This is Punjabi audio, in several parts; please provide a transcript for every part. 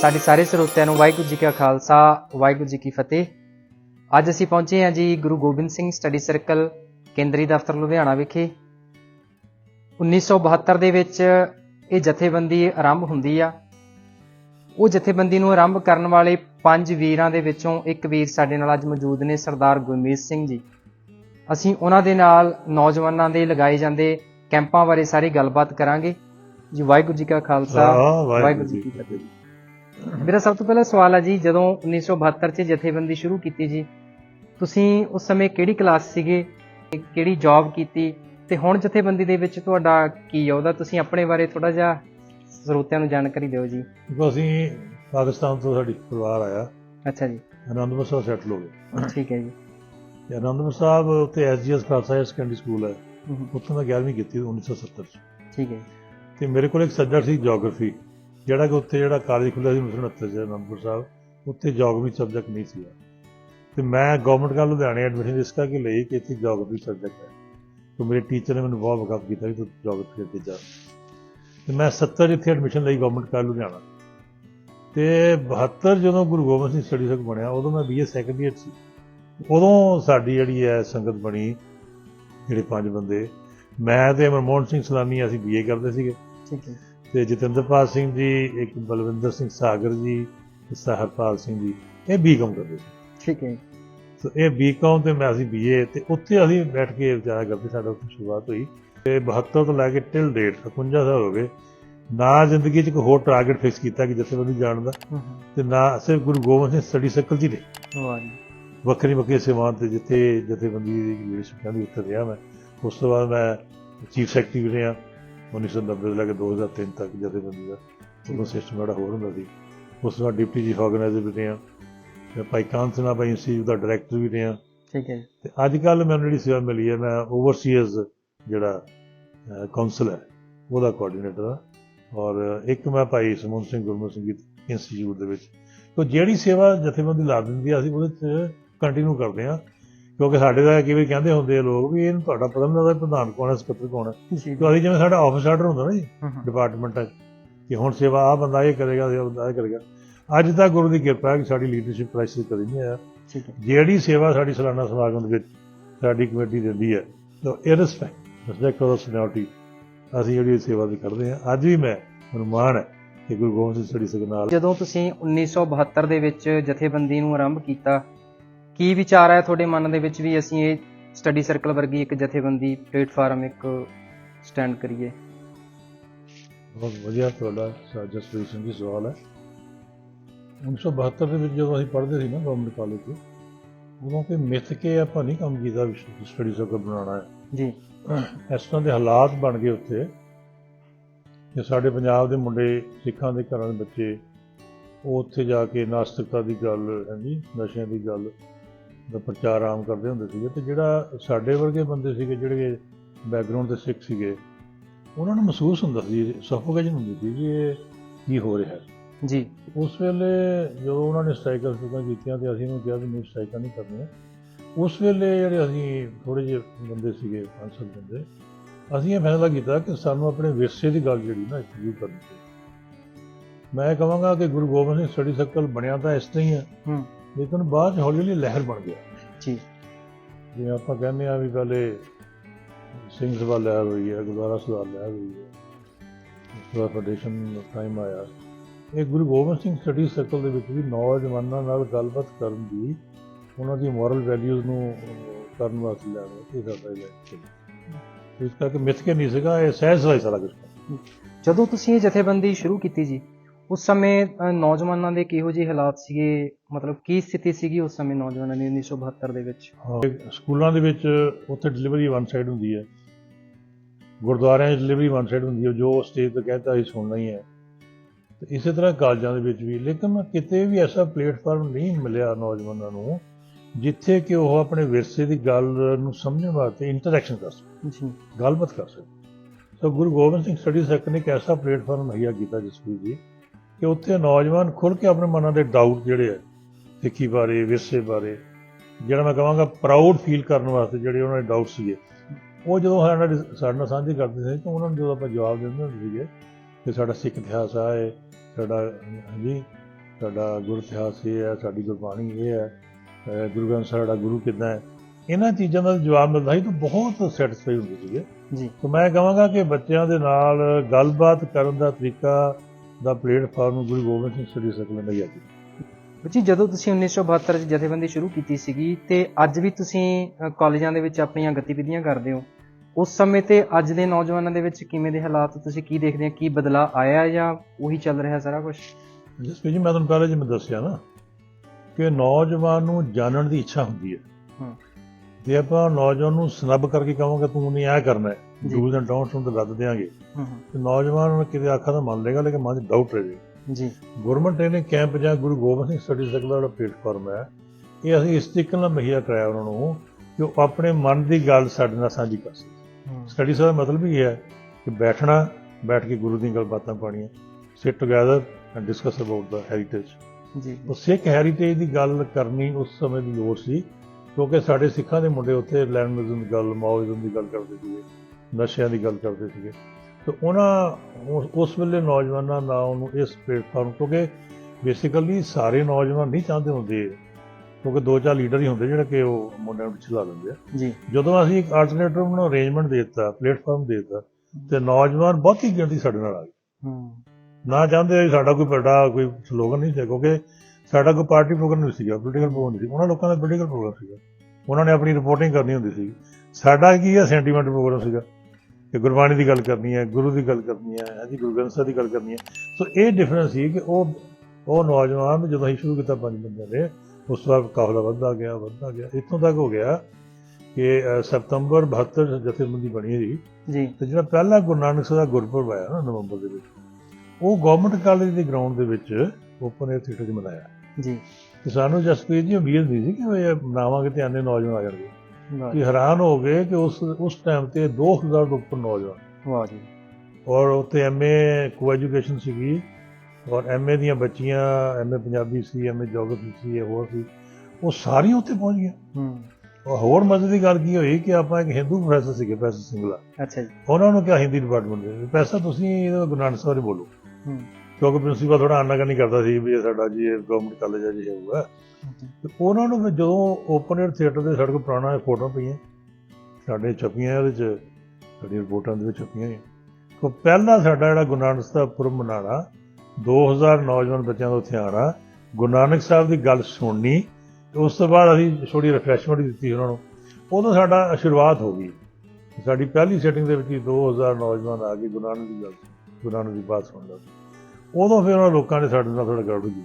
ਸਾਡੇ ਸਾਰੇ ਸਰੋਤਿਆਂ ਨੂੰ ਵਾਹਿਗੁਰੂ ਜੀ ਕਾ ਖਾਲਸਾ ਵਾਹਿਗੁਰੂ ਜੀ ਕੀ ਫਤਿਹ। ਅੱਜ ਅਸੀਂ ਪਹੁੰਚੇ ਹਾਂ ਜੀ ਗੁਰੂ ਗੋਬਿੰਦ ਸਿੰਘ ਸਟੱਡੀ ਸਰਕਲ ਕੇਂਦਰੀ ਦਫ਼ਤਰ ਲੁਧਿਆਣਾ ਵਿਖੇ। 1972 ਦੇ ਵਿੱਚ ਇਹ ਜਥੇਬੰਦੀ ਆਰੰਭ ਹੁੰਦੀ ਆ। ਉਹ ਜਥੇਬੰਦੀ ਨੂੰ ਆਰੰਭ ਕਰਨ ਵਾਲੇ ਪੰਜ ਵੀਰਾਂ ਦੇ ਵਿੱਚੋਂ ਇੱਕ ਵੀਰ ਸਾਡੇ ਨਾਲ ਅੱਜ ਮੌਜੂਦ ਨੇ ਸਰਦਾਰ ਗੁਰਮੀਤ ਸਿੰਘ ਜੀ। ਅਸੀਂ ਉਹਨਾਂ ਦੇ ਨਾਲ ਨੌਜਵਾਨਾਂ ਦੇ ਲਗਾਏ ਜਾਂਦੇ ਕੈਂਪਾਂ ਬਾਰੇ ਸਾਰੀ ਗੱਲਬਾਤ ਕਰਾਂਗੇ। ਜੀ ਵਾਹਿਗੁਰੂ ਜੀ ਕਾ ਖਾਲਸਾ ਵਾਹਿਗੁਰੂ ਜੀ ਕੀ ਫਤਿਹ। ਮੇਰਾ ਸਭ ਤੋਂ ਪਹਿਲਾ ਸਵਾਲ ਹੈ ਜੀ ਜਦੋਂ 1972 ਚ ਜਥੇਬੰਦੀ ਸ਼ੁਰੂ ਕੀਤੀ ਜੀ ਤੁਸੀਂ ਉਸ ਸਮੇਂ ਕਿਹੜੀ ਕਲਾਸ ਸੀਗੇ ਕਿਹੜੀ ਜੌਬ ਕੀਤੀ ਤੇ ਹੁਣ ਜਥੇਬੰਦੀ ਦੇ ਵਿੱਚ ਤੁਹਾਡਾ ਕੀ ਅਹੁਦਾ ਤੁਸੀਂ ਆਪਣੇ ਬਾਰੇ ਥੋੜਾ ਜਿਹਾ ਸਰੋਤਿਆਂ ਨੂੰ ਜਾਣਕਾਰੀ ਦਿਓ ਜੀ। ਅਸੀਂ ਪਾਕਿਸਤਾਨ ਤੋਂ ਸਾਡੀ ਪਰਿਵਾਰ ਆਇਆ। ਅੱਛਾ ਜੀ। ਆਨੰਦਪੁਰ ਸਾਹਿਬ ਸੈਟਲ ਹੋ ਗਏ। ਠੀਕ ਹੈ ਜੀ। ਤੇ ਆਨੰਦਪੁਰ ਸਾਹਿਬ ਉੱਤੇ SGS Khalsa higher secondary school ਹੈ। ਉੱਥੋਂ ਮੈਂ 11ਵੀਂ ਕੀਤੀ 1970 ਚ। ਠੀਕ ਹੈ ਤੇ ਮੇਰੇ ਕੋਲ ਇੱਕ ਸਬਜੈਕਟ ਸੀ ਜੀਓਗ੍ਰਾਫੀ ਜਿਹੜਾ ਕਿ ਉੱਥੇ ਜਿਹੜਾ ਕਾਲਜ ਖੁੱਲ੍ਹਾ ਸੀ 1969 ਚ ਆਨੰਦਪੁਰ ਸਾਹਿਬ, ਉੱਥੇ ਜੀਓਗ੍ਰਾਫੀ ਸਬਜੈਕਟ ਨਹੀਂ ਸੀ ਤੇ ਮੈਂ ਗਵਰਨਮੈਂਟ ਕਾਲਜ ਲੁਧਿਆਣੇ ਐਡਮਿਸ਼ਨ ਇਸ ਕਰਕੇ ਲਈ ਕਿ ਇੱਥੇ ਜੀਓਗ੍ਰਾਫੀ ਸਬਜੈਕਟ ਹੈ। ਤੇ ਮੇਰੇ ਟੀਚਰ ਨੇ ਮੈਨੂੰ ਬਹੁਤ ਵਕਤ ਕੀਤਾ ਕਿ ਤੂੰ ਜੀਓਗ੍ਰਾਫੀ ਅੱਗੇ ਜਾ। ਤੇ ਮੈਂ 70 ਇੱਥੇ ਐਡਮਿਸ਼ਨ ਲਈ ਗਵਰਨਮੈਂਟ ਕਾਲਜ ਲੁਧਿਆਣਾ। ਤੇ 72 ਜਦੋਂ ਗੁਰੂ ਗੋਬਿੰਦ ਸਿੰਘ ਸਟੱਡੀ ਸਰਕਲ ਬਣਿਆ, ਉਦੋਂ ਮੈਂ ਬੀਏ ਸੈਕੰਡ ਈਅਰ ਸੀ। ਉਦੋਂ ਸਾਡੀ ਜਿਹੜੀ ਹੈ ਸੰਗਤ ਬਣੀ ਜਿਹੜੇ ਪੰਜ ਬੰਦੇ। ਮੈਂ ਤੇ ਮਨਮੋਹਨ ਸਿੰਘ ਸਲਾਨੀ ਅਸੀਂ ਬੀਏ ਕਰਦੇ ਸੀਗੇ। ਠੀਕ ਹੈ। ਤੇ ਜਤਿੰਦਰਪਾਲ ਸਿੰਘ ਜੀ ਇੱਕ ਬਲਵਿੰਦਰ ਸਿੰਘ ਸਾਗਰ ਜੀ ਤੇ ਸਾਹਿਬਪਾਲ ਸਿੰਘ ਜੀ ਇਹ ਬੀਕਾਮ ਕਰਦੇ ਸੀ। ਠੀਕ ਹੈ ਸੋ ਇਹ ਬੀਕਾਮ ਤੇ ਮੈਂ ਅਸੀਂ ਬੀਏ ਤੇ ਉੱਥੇ ਅਸੀਂ ਬੈਠ ਕੇ ਵਿਚਾਰਾ ਕਰਦੇ ਸਾਡਾ ਉੱਥੇ ਸ਼ੁਰੂਆਤ ਹੋਈ। ਤੇ 72 ਤੋਂ ਲੈ ਕੇ ਟਿਲ ਡੇਟ 51 ਸਾਲ ਹੋ ਗਏ। ਨਾ ਜ਼ਿੰਦਗੀ 'ਚ ਕੋਈ ਹੋਰ ਟਾਰਗੇਟ ਫਿਕਸ ਕੀਤਾ ਕਿ ਜਿੱਥੇ ਬੰਦੀ ਜਾਣ ਦਾ। ਤੇ ਨਾ ਸਿਰਫ ਗੁਰੂ ਗੋਬਿੰਦ ਸਿੰਘ ਸਟੱਡੀ ਸਰਕਲ 'ਚ ਹੀ ਰਹੇ। ਵਾਹ ਜੀ। ਵੱਖਰੀ ਵੱਖਰੀ ਸੇਵਾਵਾਂ ਤੇ ਜਿੱਥੇ ਜਥੇਬੰਦੀ ਦੀ ਲੀਡਰਸ਼ਿਪ ਕਹਿੰਦੀ ਉੱਥੇ ਰਿਹਾ ਮੈਂ। ਉਸ ਤੋਂ ਬਾਅਦ ਮੈਂ ਚੀਫ ਸੈਕਟਰੀ ਰਿਹਾ। 1990 ਤੋਂ ਲੈ ਕੇ 2003 ਤੱਕ ਜਥੇਬੰਦੀ ਦਾ ਉਦੋਂ ਸਿਸਟਮ ਜਿਹੜਾ ਹੋਰ ਹੁੰਦਾ ਸੀ। ਉਸ ਤੋਂ ਬਾਅਦ ਡਿਪਟੀ ਚੀਫ ਆਰਗੇਨਾਈਜ਼ਰ ਵੀ ਰਿਹਾ ਤੇ ਭਾਈ ਕਾਂਸਨਾ ਭਾਈ ਇੰਸਟੀਚਿਊਟ ਦਾ ਡਾਇਰੈਕਟਰ ਵੀ ਰਿਹਾ ਠੀਕ ਹੈ। ਤੇ ਅੱਜ ਕੱਲ ਮੈਨੂੰ ਜਿਹੜੀ ਸੇਵਾ ਮਿਲੀ ਹੈ ਮੈਂ ਓਵਰਸੀਅਰਸ ਜਿਹੜਾ ਕਾਉਂਸਲ ਹੈ ਉਹਦਾ ਕੋਆਰਡੀਨੇਟਰ ਹਾਂ। ਔਰ ਇੱਕ ਮੈਂ ਭਾਈ ਸਮੂਨ ਸਿੰਘ ਗੁਰਮੁਖ ਸੰਗੀਤ ਇੰਸਟੀਚਿਊਟ ਦੇ ਵਿੱਚ। ਤੋ ਜਿਹੜੀ ਸੇਵਾ ਜਥੇਬੰਦੀ ਲਾ ਦਿੰਦੀ ਆ ਅਸੀਂ ਉਹਦੇ ਚ ਕੰਟੀਨਿਊ ਕਰਦੇ ਹਾਂ। ਕਿਉਂਕਿ ਸਾਡੇ ਦਾ ਕਈ ਵਾਰੀ ਕਹਿੰਦੇ ਹੁੰਦੇ ਆ ਲੋਕ ਵੀ ਇਹਨੂੰ ਤੁਹਾਡਾ ਪਤਾ ਨਹੀਂ ਲੱਗਦਾ ਪ੍ਰਧਾਨ ਕੌਣ ਹੈ ਸਕੱਤਰ ਕੌਣ ਹੈ। ਕਿਉਂਕਿ ਜਿਵੇਂ ਸਾਡਾ ਆਫਿਸ ਆਰਡਰ ਹੁੰਦਾ ਨਾ ਜੀ ਡਿਪਾਰਟਮੈਂਟਾਂ 'ਚ ਕਿ ਹੁਣ ਸੇਵਾ ਆ ਬੰਦਾ ਇਹ ਕਰੇਗਾ ਇਹ ਬੰਦਾ ਇਹ ਕਰੇਗਾ। ਅੱਜ ਤੱਕ ਗੁਰੂ ਦੀ ਕਿਰਪਾ ਹੈ ਕਿ ਸਾਡੀ ਲੀਡਰਸ਼ਿਪ ਕ੍ਰਾਈਸਿਸ ਕਦੀ ਨਹੀਂ ਆਇਆ। ਜਿਹੜੀ ਸੇਵਾ ਸਾਡੀ ਸਾਲਾਨਾ ਸਮਾਗਮ ਦੇ ਵਿੱਚ ਸਾਡੀ ਕਮੇਟੀ ਦਿੰਦੀ ਹੈ ਤਾਂ ਇਰਰਿਸਪੈਕਟ ਰਿਸਪੈਕਟ ਆਫ ਸਿਨਿਓਰਿਟੀ ਅਸੀਂ ਜਿਹੜੀ ਸੇਵਾ ਵੀ ਕਰਦੇ ਹਾਂ। ਅੱਜ ਵੀ ਮੈਂ ਮੈਨੂੰ ਮਾਣ ਹੈ ਕਿ ਗੁਰੂ ਗੋਬਿੰਦ ਸਿੰਘ ਸਟੱਡੀ ਸਰਕਲ ਨਾਲ ਜਦੋਂ ਤੁਸੀਂ 1972 ਦੇ ਵਿੱਚ ਜਥੇਬੰਦੀ ਨੂੰ ਆਰੰਭ ਕੀਤਾ ਕੀ ਵਿਚਾਰ ਆਇਆ ਤੁਹਾਡੇ ਮਨ ਦੇ ਵਿੱਚ ਵੀ ਅਸੀਂ ਇਹ ਸਟੱਡੀ ਸਰਕਲ ਵਰਗੀ ਇੱਕ ਜਥੇਬੰਦੀ ਪਲੇਟਫਾਰਮ ਇੱਕ ਸਟੈਂਡ ਕਰੀਏ? ਬਹੁਤ ਵਧੀਆ ਤੁਹਾਡਾ ਜਸਪ੍ਰੀਤ ਸਿੰਘ ਜੀ ਸਵਾਲ ਹੈ। 1972 ਦੇ ਵਿੱਚ ਜਦੋਂ ਅਸੀਂ ਪੜ੍ਹਦੇ ਸੀ ਨਾ ਗਵਰਨਮੈਂਟ ਕਾਲਜ 'ਚ ਉਦੋਂ ਕਿ ਮਿੱਥ ਕੇ ਆਪਾਂ ਨਹੀਂ ਕੰਮ ਕੀਤਾ ਵੀ ਸਟੱਡੀ ਸਰਕਲ ਬਣਾਉਣਾ ਹੈ। ਜੀ। ਇਸ ਤਰ੍ਹਾਂ ਦੇ ਹਾਲਾਤ ਬਣ ਗਏ ਉੱਥੇ ਕਿ ਸਾਡੇ ਪੰਜਾਬ ਦੇ ਮੁੰਡੇ ਸਿੱਖਾਂ ਦੇ ਘਰਾਂ ਦੇ ਬੱਚੇ ਉਹ ਉੱਥੇ ਜਾ ਕੇ ਨਾਸਤਿਕਤਾ ਦੀ ਗੱਲ ਹਾਂਜੀ ਨਸ਼ਿਆਂ ਦੀ ਗੱਲ ਦਾ ਪ੍ਰਚਾਰ ਆਮ ਕਰਦੇ ਹੁੰਦੇ ਸੀਗੇ ਤੇ ਜਿਹੜਾ ਸਾਡੇ ਵਰਗੇ ਬੰਦੇ ਸੀਗੇ ਜਿਹੜੇ ਬੈਕਗ੍ਰਾਉਂਡ ਦੇ ਸਿੱਖ ਸੀਗੇ ਉਹਨਾਂ ਨੂੰ ਮਹਿਸੂਸ ਹੁੰਦਾ ਸੀ ਸਫੋਕੇਸ਼ਨ ਹੁੰਦੀ ਸੀ ਕਿ ਇਹ ਕੀ ਹੋ ਰਿਹਾ ਹੈ। ਜੀ। ਉਸ ਵੇਲੇ ਜਦੋਂ ਉਹਨਾਂ ਨੇ ਸਟ੍ਰਾਈਕਾਂ ਸਟ੍ਰਾਈਕਾਂ ਕੀਤੀਆਂ ਤੇ ਅਸੀਂ ਉਹਨੂੰ ਕਿਹਾ ਵੀ ਨਹੀਂ ਸਟ੍ਰਾਈਕਾਂ ਨਹੀਂ ਕਰਨੀਆਂ ਉਸ ਵੇਲੇ ਜਿਹੜੇ ਅਸੀਂ ਥੋੜੇ ਜਿਹੇ ਬੰਦੇ ਸੀਗੇ ਪੰਜ ਸੱਤ ਬੰਦੇ ਅਸੀਂ ਇਹ ਫੈਸਲਾ ਕੀਤਾ ਕਿ ਸਾਨੂੰ ਆਪਣੇ ਵਿਰਸੇ ਦੀ ਗੱਲ ਜਿਹੜੀ ਨਾ ਇੰਟਰਵਿਊ ਕਰਨੀ ਮੈਂ ਕਹਾਂਗਾ ਕਿ ਗੁਰੂ ਗੋਬਿੰਦ ਸਿੰਘ ਸਟੱਡੀ ਸਰਕਲ ਬਣਿਆ ਤਾਂ ਇਸ ਤਰ੍ਹਾਂ ਹੀ ਹੈ। ਹੂੰ। ਲੇਕਿਨ ਬਾਅਦ 'ਚ ਹੌਲੀ ਹੌਲੀ ਲਹਿਰ ਬਣ ਗਿਆ। ਜੀ। ਜਿਵੇਂ ਆਪਾਂ ਕਹਿੰਦੇ ਆ ਵੀ ਪਹਿਲੇ ਸਿੰਘ ਸਭਾ ਲਹਿਰ ਹੋਈ ਹੈ ਗੁਰਦੁਆਰਾ ਸਭਾ ਲਹਿਰ ਹੋਈ ਹੈ ਬਾਅਦ ਫੈਡਰੇਸ਼ਨ ਟਾਈਮ ਆਇਆ। ਇਹ ਗੁਰੂ ਗੋਬਿੰਦ ਸਿੰਘ ਸਟੱਡੀ ਸਰਕਲ ਦੇ ਵਿੱਚ ਵੀ ਨੌਜਵਾਨਾਂ ਨਾਲ ਗੱਲਬਾਤ ਕਰਨ ਦੀ ਉਹਨਾਂ ਦੀ ਮੋਰਲ ਵੈਲਿਊਜ਼ ਨੂੰ ਕਰਨ ਵਾਸਤੇ ਲੈਣਾ ਇਹ ਸਾਡਾ ਇਲੈਕਸ਼ਨ ਇਸ ਕਰਕੇ ਮਿੱਥ ਕੇ ਨਹੀਂ ਸੀਗਾ ਇਹ ਸਹਿਜ ਸਵਾਈ ਸਾਰਾ ਕੁਝ ਜਦੋਂ ਤੁਸੀਂ ਇਹ ਜਥੇਬੰਦੀ ਸ਼ੁਰੂ ਕੀਤੀ ਜੀ ਉਸ ਸਮੇਂ ਨੌਜਵਾਨਾਂ ਦੇ ਕਿਹੋ ਜਿਹੇ ਹਾਲਾਤ ਸੀਗੇ? ਮਤਲਬ ਕੀ ਸਥਿਤੀ ਸੀਗੀ ਉਸ ਸਮੇਂ ਨੌਜਵਾਨਾਂ ਦੀ 1972 ਦੇ ਵਿੱਚ? ਸਕੂਲਾਂ ਦੇ ਵਿੱਚ ਉੱਥੇ ਡਿਲੀਵਰੀ ਵਨ ਸਾਈਡ ਹੁੰਦੀ ਹੈ। ਗੁਰਦੁਆਰਿਆਂ 'ਚ ਡਿਲੀਵਰੀ ਵਨ ਸਾਈਡ ਹੁੰਦੀ ਹੈ ਜੋ ਸਟੇਜ ਤੇ ਕਹਿੰਦਾ ਅਸੀਂ ਸੁਣਨਾ ਹੀ ਹੈ। ਤੇ ਇਸੇ ਤਰ੍ਹਾਂ ਕਾਲਜਾਂ ਦੇ ਵਿੱਚ ਵੀ। ਲੇਕਿਨ ਕਿਤੇ ਵੀ ਐਸਾ ਪਲੇਟਫਾਰਮ ਨਹੀਂ ਮਿਲਿਆ ਨੌਜਵਾਨਾਂ ਨੂੰ ਜਿੱਥੇ ਕਿ ਉਹ ਆਪਣੇ ਵਿਰਸੇ ਦੀ ਗੱਲ ਨੂੰ ਸਮਝਣ ਵਾਸਤੇ ਇੰਟਰੈਕਸ਼ਨ ਕਰ ਸਕਣ। ਜੀ। ਗੱਲਬਾਤ ਕਰ ਸਕਣ। So Guru Gobind Singh study circle ਨੇ ਇੱਕ ਐਸਾ ਪਲੇਟਫਾਰਮ ਮੁਹੱਈਆ ਕੀਤਾ ਜਸਵੀਰ ਜੀ ਕਿ ਉੱਥੇ ਨੌਜਵਾਨ ਖੁੱਲ੍ਹ ਕੇ ਆਪਣੇ ਮਨਾਂ ਦੇ ਡਾਊਟ ਜਿਹੜੇ ਆ ਸਿੱਖੀ ਬਾਰੇ ਵਿਰਸੇ ਬਾਰੇ ਜਿਹੜਾ ਮੈਂ ਕਹਾਂਗਾ ਪ੍ਰਾਊਡ ਫੀਲ ਕਰਨ ਵਾਸਤੇ ਜਿਹੜੇ ਉਹਨਾਂ ਦੇ ਡਾਊਟ ਸੀਗੇ ਉਹ ਜਦੋਂ ਸਾਡੇ ਨਾਲ ਸਾਡੇ ਨਾਲ ਸਾਂਝੇ ਕਰਦੇ ਸੀ ਤਾਂ ਉਹਨਾਂ ਨੂੰ ਜਦੋਂ ਆਪਾਂ ਜਵਾਬ ਦਿੰਦੇ ਹੁੰਦੇ ਸੀਗੇ ਕਿ ਸਾਡਾ ਸਿੱਖ ਇਤਿਹਾਸ ਆ ਹੈ ਸਾਡਾ ਹਾਂਜੀ ਸਾਡਾ ਗੁਰ ਇਤਿਹਾਸ ਇਹ ਹੈ ਸਾਡੀ ਗੁਰਬਾਣੀ ਇਹ ਹੈ ਗੁਰੂ ਗ੍ਰੰਥ ਸਾਹਿਬ ਸਾਡਾ ਗੁਰੂ ਕਿੱਦਾਂ ਹੈ ਇਹਨਾਂ ਚੀਜ਼ਾਂ ਦਾ ਜਵਾਬ ਮਿਲਦਾ ਸੀ ਤਾਂ ਬਹੁਤ ਸੈਟੀਸਫਾਈ ਹੁੰਦੇ ਸੀਗੇ। ਜੀ। ਤਾਂ ਮੈਂ ਕਹਾਂਗਾ ਕਿ ਬੱਚਿਆਂ ਦੇ ਨਾਲ ਗੱਲਬਾਤ ਕਰਨ ਦਾ ਤਰੀਕਾ ਦਾ platform Guru Gobind Singh study circle ਨੇ ਲਿਆ ਜੀ ਜਦੋਂ ਤੁਸੀਂ 1972 ਚ ਜਥੇਬੰਦੀ ਸ਼ੁਰੂ ਕੀਤੀ ਸੀਗੀ ਤੇ ਅੱਜ ਵੀ ਤੁਸੀਂ ਕਾਲਜਾਂ ਦੇ ਵਿੱਚ ਆਪਣੀਆਂ ਗਤੀਵਿਧੀਆਂ ਕਰਦੇ ਹੋ ਉਸ ਸਮੇਂ ਤੇ ਅੱਜ ਦੇ ਨੌਜਵਾਨਾਂ ਦੇ ਵਿੱਚ ਕਿਵੇਂ ਦੇ ਹਾਲਾਤ ਤੁਸੀਂ ਕੀ ਦੇਖਦੇ ਹੋ ਕੀ ਬਦਲਾਅ ਆਇਆ ਜਾਂ ਉਹੀ ਚੱਲ ਰਿਹਾ ਸਾਰਾ ਕੁਝ ਜਿਸ ਵਿੱਚ ਮੈਂ ਤੁਹਾਨੂੰ ਪਹਿਲਾਂ ਜਿਵੇਂ ਦੱਸਿਆ ਨਾ ਕਿ ਨੌਜਵਾਨ ਨੂੰ ਜਾਣਨ ਦੀ ਇੱਛਾ ਹੁੰਦੀ ਹੈ। ਜੇ ਆਪਾਂ ਨੌਜਵਾਨ ਨੂੰ ਸਨੱਬ ਕਰਕੇ ਕਹਾਂਗੇ ਤੂੰ ਨਹੀਂ ਇਹ ਕਰਨਾ ਹੈ। ਡੂਜ਼ ਐਂਡ ਡੋਂਟਸ ਨੂੰ ਤਾਂ ਲੱਦ ਦੇਾਂਗੇ ਤੇ ਨੌਜਵਾਨ ਨੂੰ ਕਿਤੇ ਆਖਾਂ ਤਾਂ ਮੰਨ ਲੇਗਾ ਲੇਕਿਨ ਮਨ 'ਚ ਡਾਊਟ ਰਹੇਗਾ ਜੀ। ਗਵਰਨਮੈਂਟ ਟ੍ਰੇਨਿੰਗ ਕੈਂਪ ਜਾਂ ਗੁਰੂ ਗੋਬਿੰਦ ਸਿੰਘ ਸਟੱਡੀ ਸਰਕਲ ਦਾ ਪਲੇਟਫਾਰਮ ਹੈ। ਇਹ ਅਸੀਂ ਇਸ ਤਰੀਕੇ ਨਾਲ ਮੁਹੱਈਆ ਕਰਾਇਆ ਉਹਨਾਂ ਨੂੰ ਕਿ ਉਹ ਆਪਣੇ ਮਨ ਦੀ ਗੱਲ ਸਾਡੇ ਨਾਲ ਸਾਂਝੀ ਕਰ ਸਕਣ। ਹੂੰ। ਸਟੱਡੀ ਦਾ ਮਤਲਬ ਹੀ ਇਹ ਹੈ ਕਿ ਬੈਠਣਾ ਬੈਠ ਕੇ ਗੁਰੂ ਦੀਆਂ ਗੱਲਬਾਤਾਂ ਪਾਣੀਆਂ sit together and discuss about the heritage ਜੀ। ਉਹ ਸਿੱਖ ਹੈਰੀਟੇਜ ਦੀ ਗੱਲ ਕਰਨੀ ਉਸ ਸਮੇਂ ਦੀ ਲੋੜ ਸੀ। ਕਿਉਂਕਿ ਸਾਡੇ ਸਿੱਖਾਂ ਦੇ ਮੁੰਡੇ ਉੱਥੇ ਲੈਂਡਮਿਜ਼ਮ ਦੀ ਗੱਲ ਮਾਓਇਜ਼ਮ ਦੀ ਗੱਲ ਕਰਦੇ ਸੀਗੇ ਨਸ਼ਿਆਂ ਦੀ ਗੱਲ ਕਰਦੇ ਸੀਗੇ। ਤੇ ਉਹਨਾਂ ਉਸ- ਵੇਲੇ ਨੌਜਵਾਨਾਂ ਨਾਲ ਉਹਨੂੰ ਇਸ ਪਲੇਟਫਾਰਮ ਕਿਉਂਕਿ ਬੇਸਿਕਲੀ ਸਾਰੇ ਨੌਜਵਾਨ ਨਹੀਂ ਚਾਹੁੰਦੇ ਹੁੰਦੇ ਕਿਉਂਕਿ ਦੋ ਚਾਰ ਲੀਡਰ ਹੀ ਹੁੰਦੇ ਜਿਹੜੇ ਕਿ ਉਹ ਮੁੰਡਿਆਂ ਨੂੰ ਪਿਛਲਾ ਲੈਂਦੇ ਆ। ਜੀ। ਜਦੋਂ ਅਸੀਂ ਇੱਕ ਆਲਟਰਨੇਟਿਵ ਨੂੰ ਅਰੇਂਜਮੈਂਟ ਦੇ ਦਿੱਤਾ ਪਲੇਟਫਾਰਮ ਦੇ ਦਿੱਤਾ ਤੇ ਨੌਜਵਾਨ ਬਹੁਤੀ ਗਿਣਤੀ ਸਾਡੇ ਨਾਲ ਆ ਗਈ ਹੂੰ। ਨਾ ਚਾਹੁੰਦੇ ਸਾਡਾ ਕੋਈ ਵੱਡਾ ਕੋਈ ਸਲੋਗਨ ਨਹੀਂ ਸੀ ਕਿਉਂਕਿ ਸਾਡਾ ਕੋਈ ਪਾਰਟੀ ਪ੍ਰੋਗਰਾਮ ਨਹੀਂ ਸੀਗਾ ਪੋਲੀਟੀਕਲ ਪ੍ਰੋਗਰਾਮ ਨਹੀਂ ਸੀ। ਉਹਨਾਂ ਲੋਕਾਂ ਦਾ ਪੋਲੀਟੀਕਲ ਪ੍ਰੋਗਰਾਮ ਸੀਗਾ। ਉਹਨਾਂ ਨੇ ਆਪਣੀ ਰਿਪੋਰਟਿੰਗ ਕਰਨੀ ਹੁੰਦੀ ਸੀ। ਸਾਡਾ ਕੀ ਹੈ ਸੈਂਟੀਮੈਂਟ ਪ੍ਰੋਗਰਾਮ ਸੀਗਾ। ਕਿ ਗੁਰਬਾਣੀ ਦੀ ਗੱਲ ਕਰਨੀ ਹੈ ਗੁਰੂ ਦੀ ਗੱਲ ਕਰਨੀ ਹੈ ਹਾਂਜੀ ਗੁਰੂ ਗ੍ਰੰਥ ਸਾਹਿਬ ਦੀ ਗੱਲ ਕਰਨੀ ਹੈ। ਸੋ ਇਹ ਡਿਫਰੈਂਸ ਸੀ ਕਿ ਉਹ ਉਹ ਨੌਜਵਾਨ ਜਦੋਂ ਅਸੀਂ ਸ਼ੁਰੂ ਕੀਤਾ ਪੰਜ ਬੰਦਿਆਂ ਦੇ ਉਸ ਤੋਂ ਬਾਅਦ ਕਾਫਲਾ ਵੱਧਦਾ ਗਿਆ ਵੱਧਦਾ ਗਿਆ। ਇੱਥੋਂ ਤੱਕ ਹੋ ਗਿਆ ਕਿ ਸਤੰਬਰ 72 ਜਥੇਬੰਦੀ ਬਣੀ ਸੀ। ਜੀ। ਤੇ ਜਿਹੜਾ ਪਹਿਲਾ ਗੁਰੂ ਨਾਨਕ ਸਾਹਿਬ ਦਾ ਗੁਰਪੁਰਬ ਆਇਆ ਨਾ ਨਵੰਬਰ ਦੇ ਵਿੱਚ ਉਹ ਗਵਰਨਮੈਂਟ ਕਾਲਜ ਦੇ ਗਰਾਊਂਡ ਦੇ ਵਿੱਚ ਓਪਨ 에ਅਰ ਥੀਏਟਰ 'ਚ ਮਨਾਇਆ। ਜੀ। ਤੇ ਸਾਨੂੰ ਜਸਪ੍ਰੀਤ ਜੀ ਉਮੀਦ ਨਹੀਂ ਸੀ ਕਿ ਉਹ ਇਹ ਮਨਾਵਾਂਗੇ ਤੇ ਆਨੇ ਨੌਜਵਾਨ ਆ ਜਾਣਗੇ। ਕਿ ਹੈਰਾਨ ਹੋ ਗਏ ਕਿ ਉਸ ਉਸ ਟਾਈਮ ਤੇ 2000 ਤੋਂ ਉੱਪਰ ਨੌਜਵਾਨ। ਵਾਹ ਜੀ। ਔਰ ਉੱਥੇ ਐਮਏ ਕੋ ਐਜੂਕੇਸ਼ਨ ਸੀਗੀ। ਔਰ ਐਮਏ ਦੀਆਂ ਬੱਚੀਆਂ ਐਮਏ ਪੰਜਾਬੀ ਸੀ ਐਮਏ ਜੀਓਗ੍ਰਾਫੀ ਸੀ ਇਹ ਹੋਰ ਸੀ ਉਹ ਸਾਰੀਆਂ ਉੱਥੇ ਪਹੁੰਚ ਗਈਆਂ। ਹੂੰ। ਔਰ ਹੋਰ ਮਜ਼ੇ ਦੀ ਗੱਲ ਕੀ ਹੋਈ ਕਿ ਆਪਾਂ ਇੱਕ ਹਿੰਦੂ ਪ੍ਰੋਫੈਸਰ ਸੀਗੇ ਪੈਸਾ ਸਿੰਗਲਾ ਅੱਛਾ ਜੀ। ਉਹਨਾਂ ਨੂੰ ਕਿਹਾ ਹਿੰਦੀ ਡਿਪਾਰਟਮੈਂਟ ਦੇ ਪੈਸਾ ਤੁਸੀਂ ਇਹਦਾ ਗੁਰੂ ਨਾਨਕ ਸਾਹਿਬ ਬੋਲੋ। ਹੂੰ। ਕਿਉਂਕਿ ਪ੍ਰਿੰਸੀਪਲ ਥੋੜਾ ਆਨਾਕਾਨੀ ਕਰਦਾ ਸੀ ਵੀ ਇਹ ਸਾਡਾ ਜੀ, ਇਹ ਗਵਰਨਮੈਂਟ ਕਾਲਜ ਹੈ ਜੀ ਹੋਊਗਾ। ਤੇ ਉਹਨਾਂ ਨੂੰ ਫਿਰ ਜਦੋਂ ਓਪਨ 에ਅਰ ਥੀਏਟਰ ਦੇ ਸਾਡੇ ਕੋਲ ਪੁਰਾਣਾ ਫੋਟੋ ਪਈਆਂ, ਸਾਡੇ ਛਪੀਆਂ ਉਹਦੇ ਚ ਸਾਡੀ ਰਿਪੋਰਟਾਂ ਦੇ ਵਿੱਚ ਛਪੀਆਂ ਨੇ ਕੋ ਪਹਿਲਾ ਸਾਡਾ ਜਿਹੜਾ ਗੁਰੂ ਨਾਨਕ ਸਾਹਿਬ ਪੁਰਬ ਮਨਾਣਾ 2000 ਨੌਜਵਾਨ ਬੱਚਿਆਂ ਦਾ ਉੱਥੇ ਆਣਾ ਗੁਰੂ ਨਾਨਕ ਸਾਹਿਬ ਦੀ ਗੱਲ ਸੁਣਨੀ, ਤੇ ਉਸ ਤੋਂ ਬਾਅਦ ਅਸੀਂ ਥੋੜੀ ਰਿਫਰੈਸ਼ਮੈਂਟ ਦਿੱਤੀ ਉਹਨਾਂ ਨੂੰ। ਉਦੋਂ ਸਾਡਾ ਸ਼ੁਰੂਆਤ ਹੋ ਗਈ। ਸਾਡੀ ਪਹਿਲੀ ਸੈਟਿੰਗ ਦੇ ਵਿੱਚ ਹੀ 2000 ਨੌਜਵਾਨ ਆ ਕੇ ਗੁਰੂ ਨਾਨਕ ਦੀ ਗੱਲ, ਗੁਰੂ ਨਾਨਕ ਦੀ ਬਾਤ ਸੁਣ ਲੱਗੇ ਉਦੋਂ ਫਿਰ ਉਹਨਾਂ ਲੋਕਾਂ ਨੇ ਸਾਡੇ ਨਾਲ ਥੋੜਾ ਗੜਬੜ ਕੀਤੀ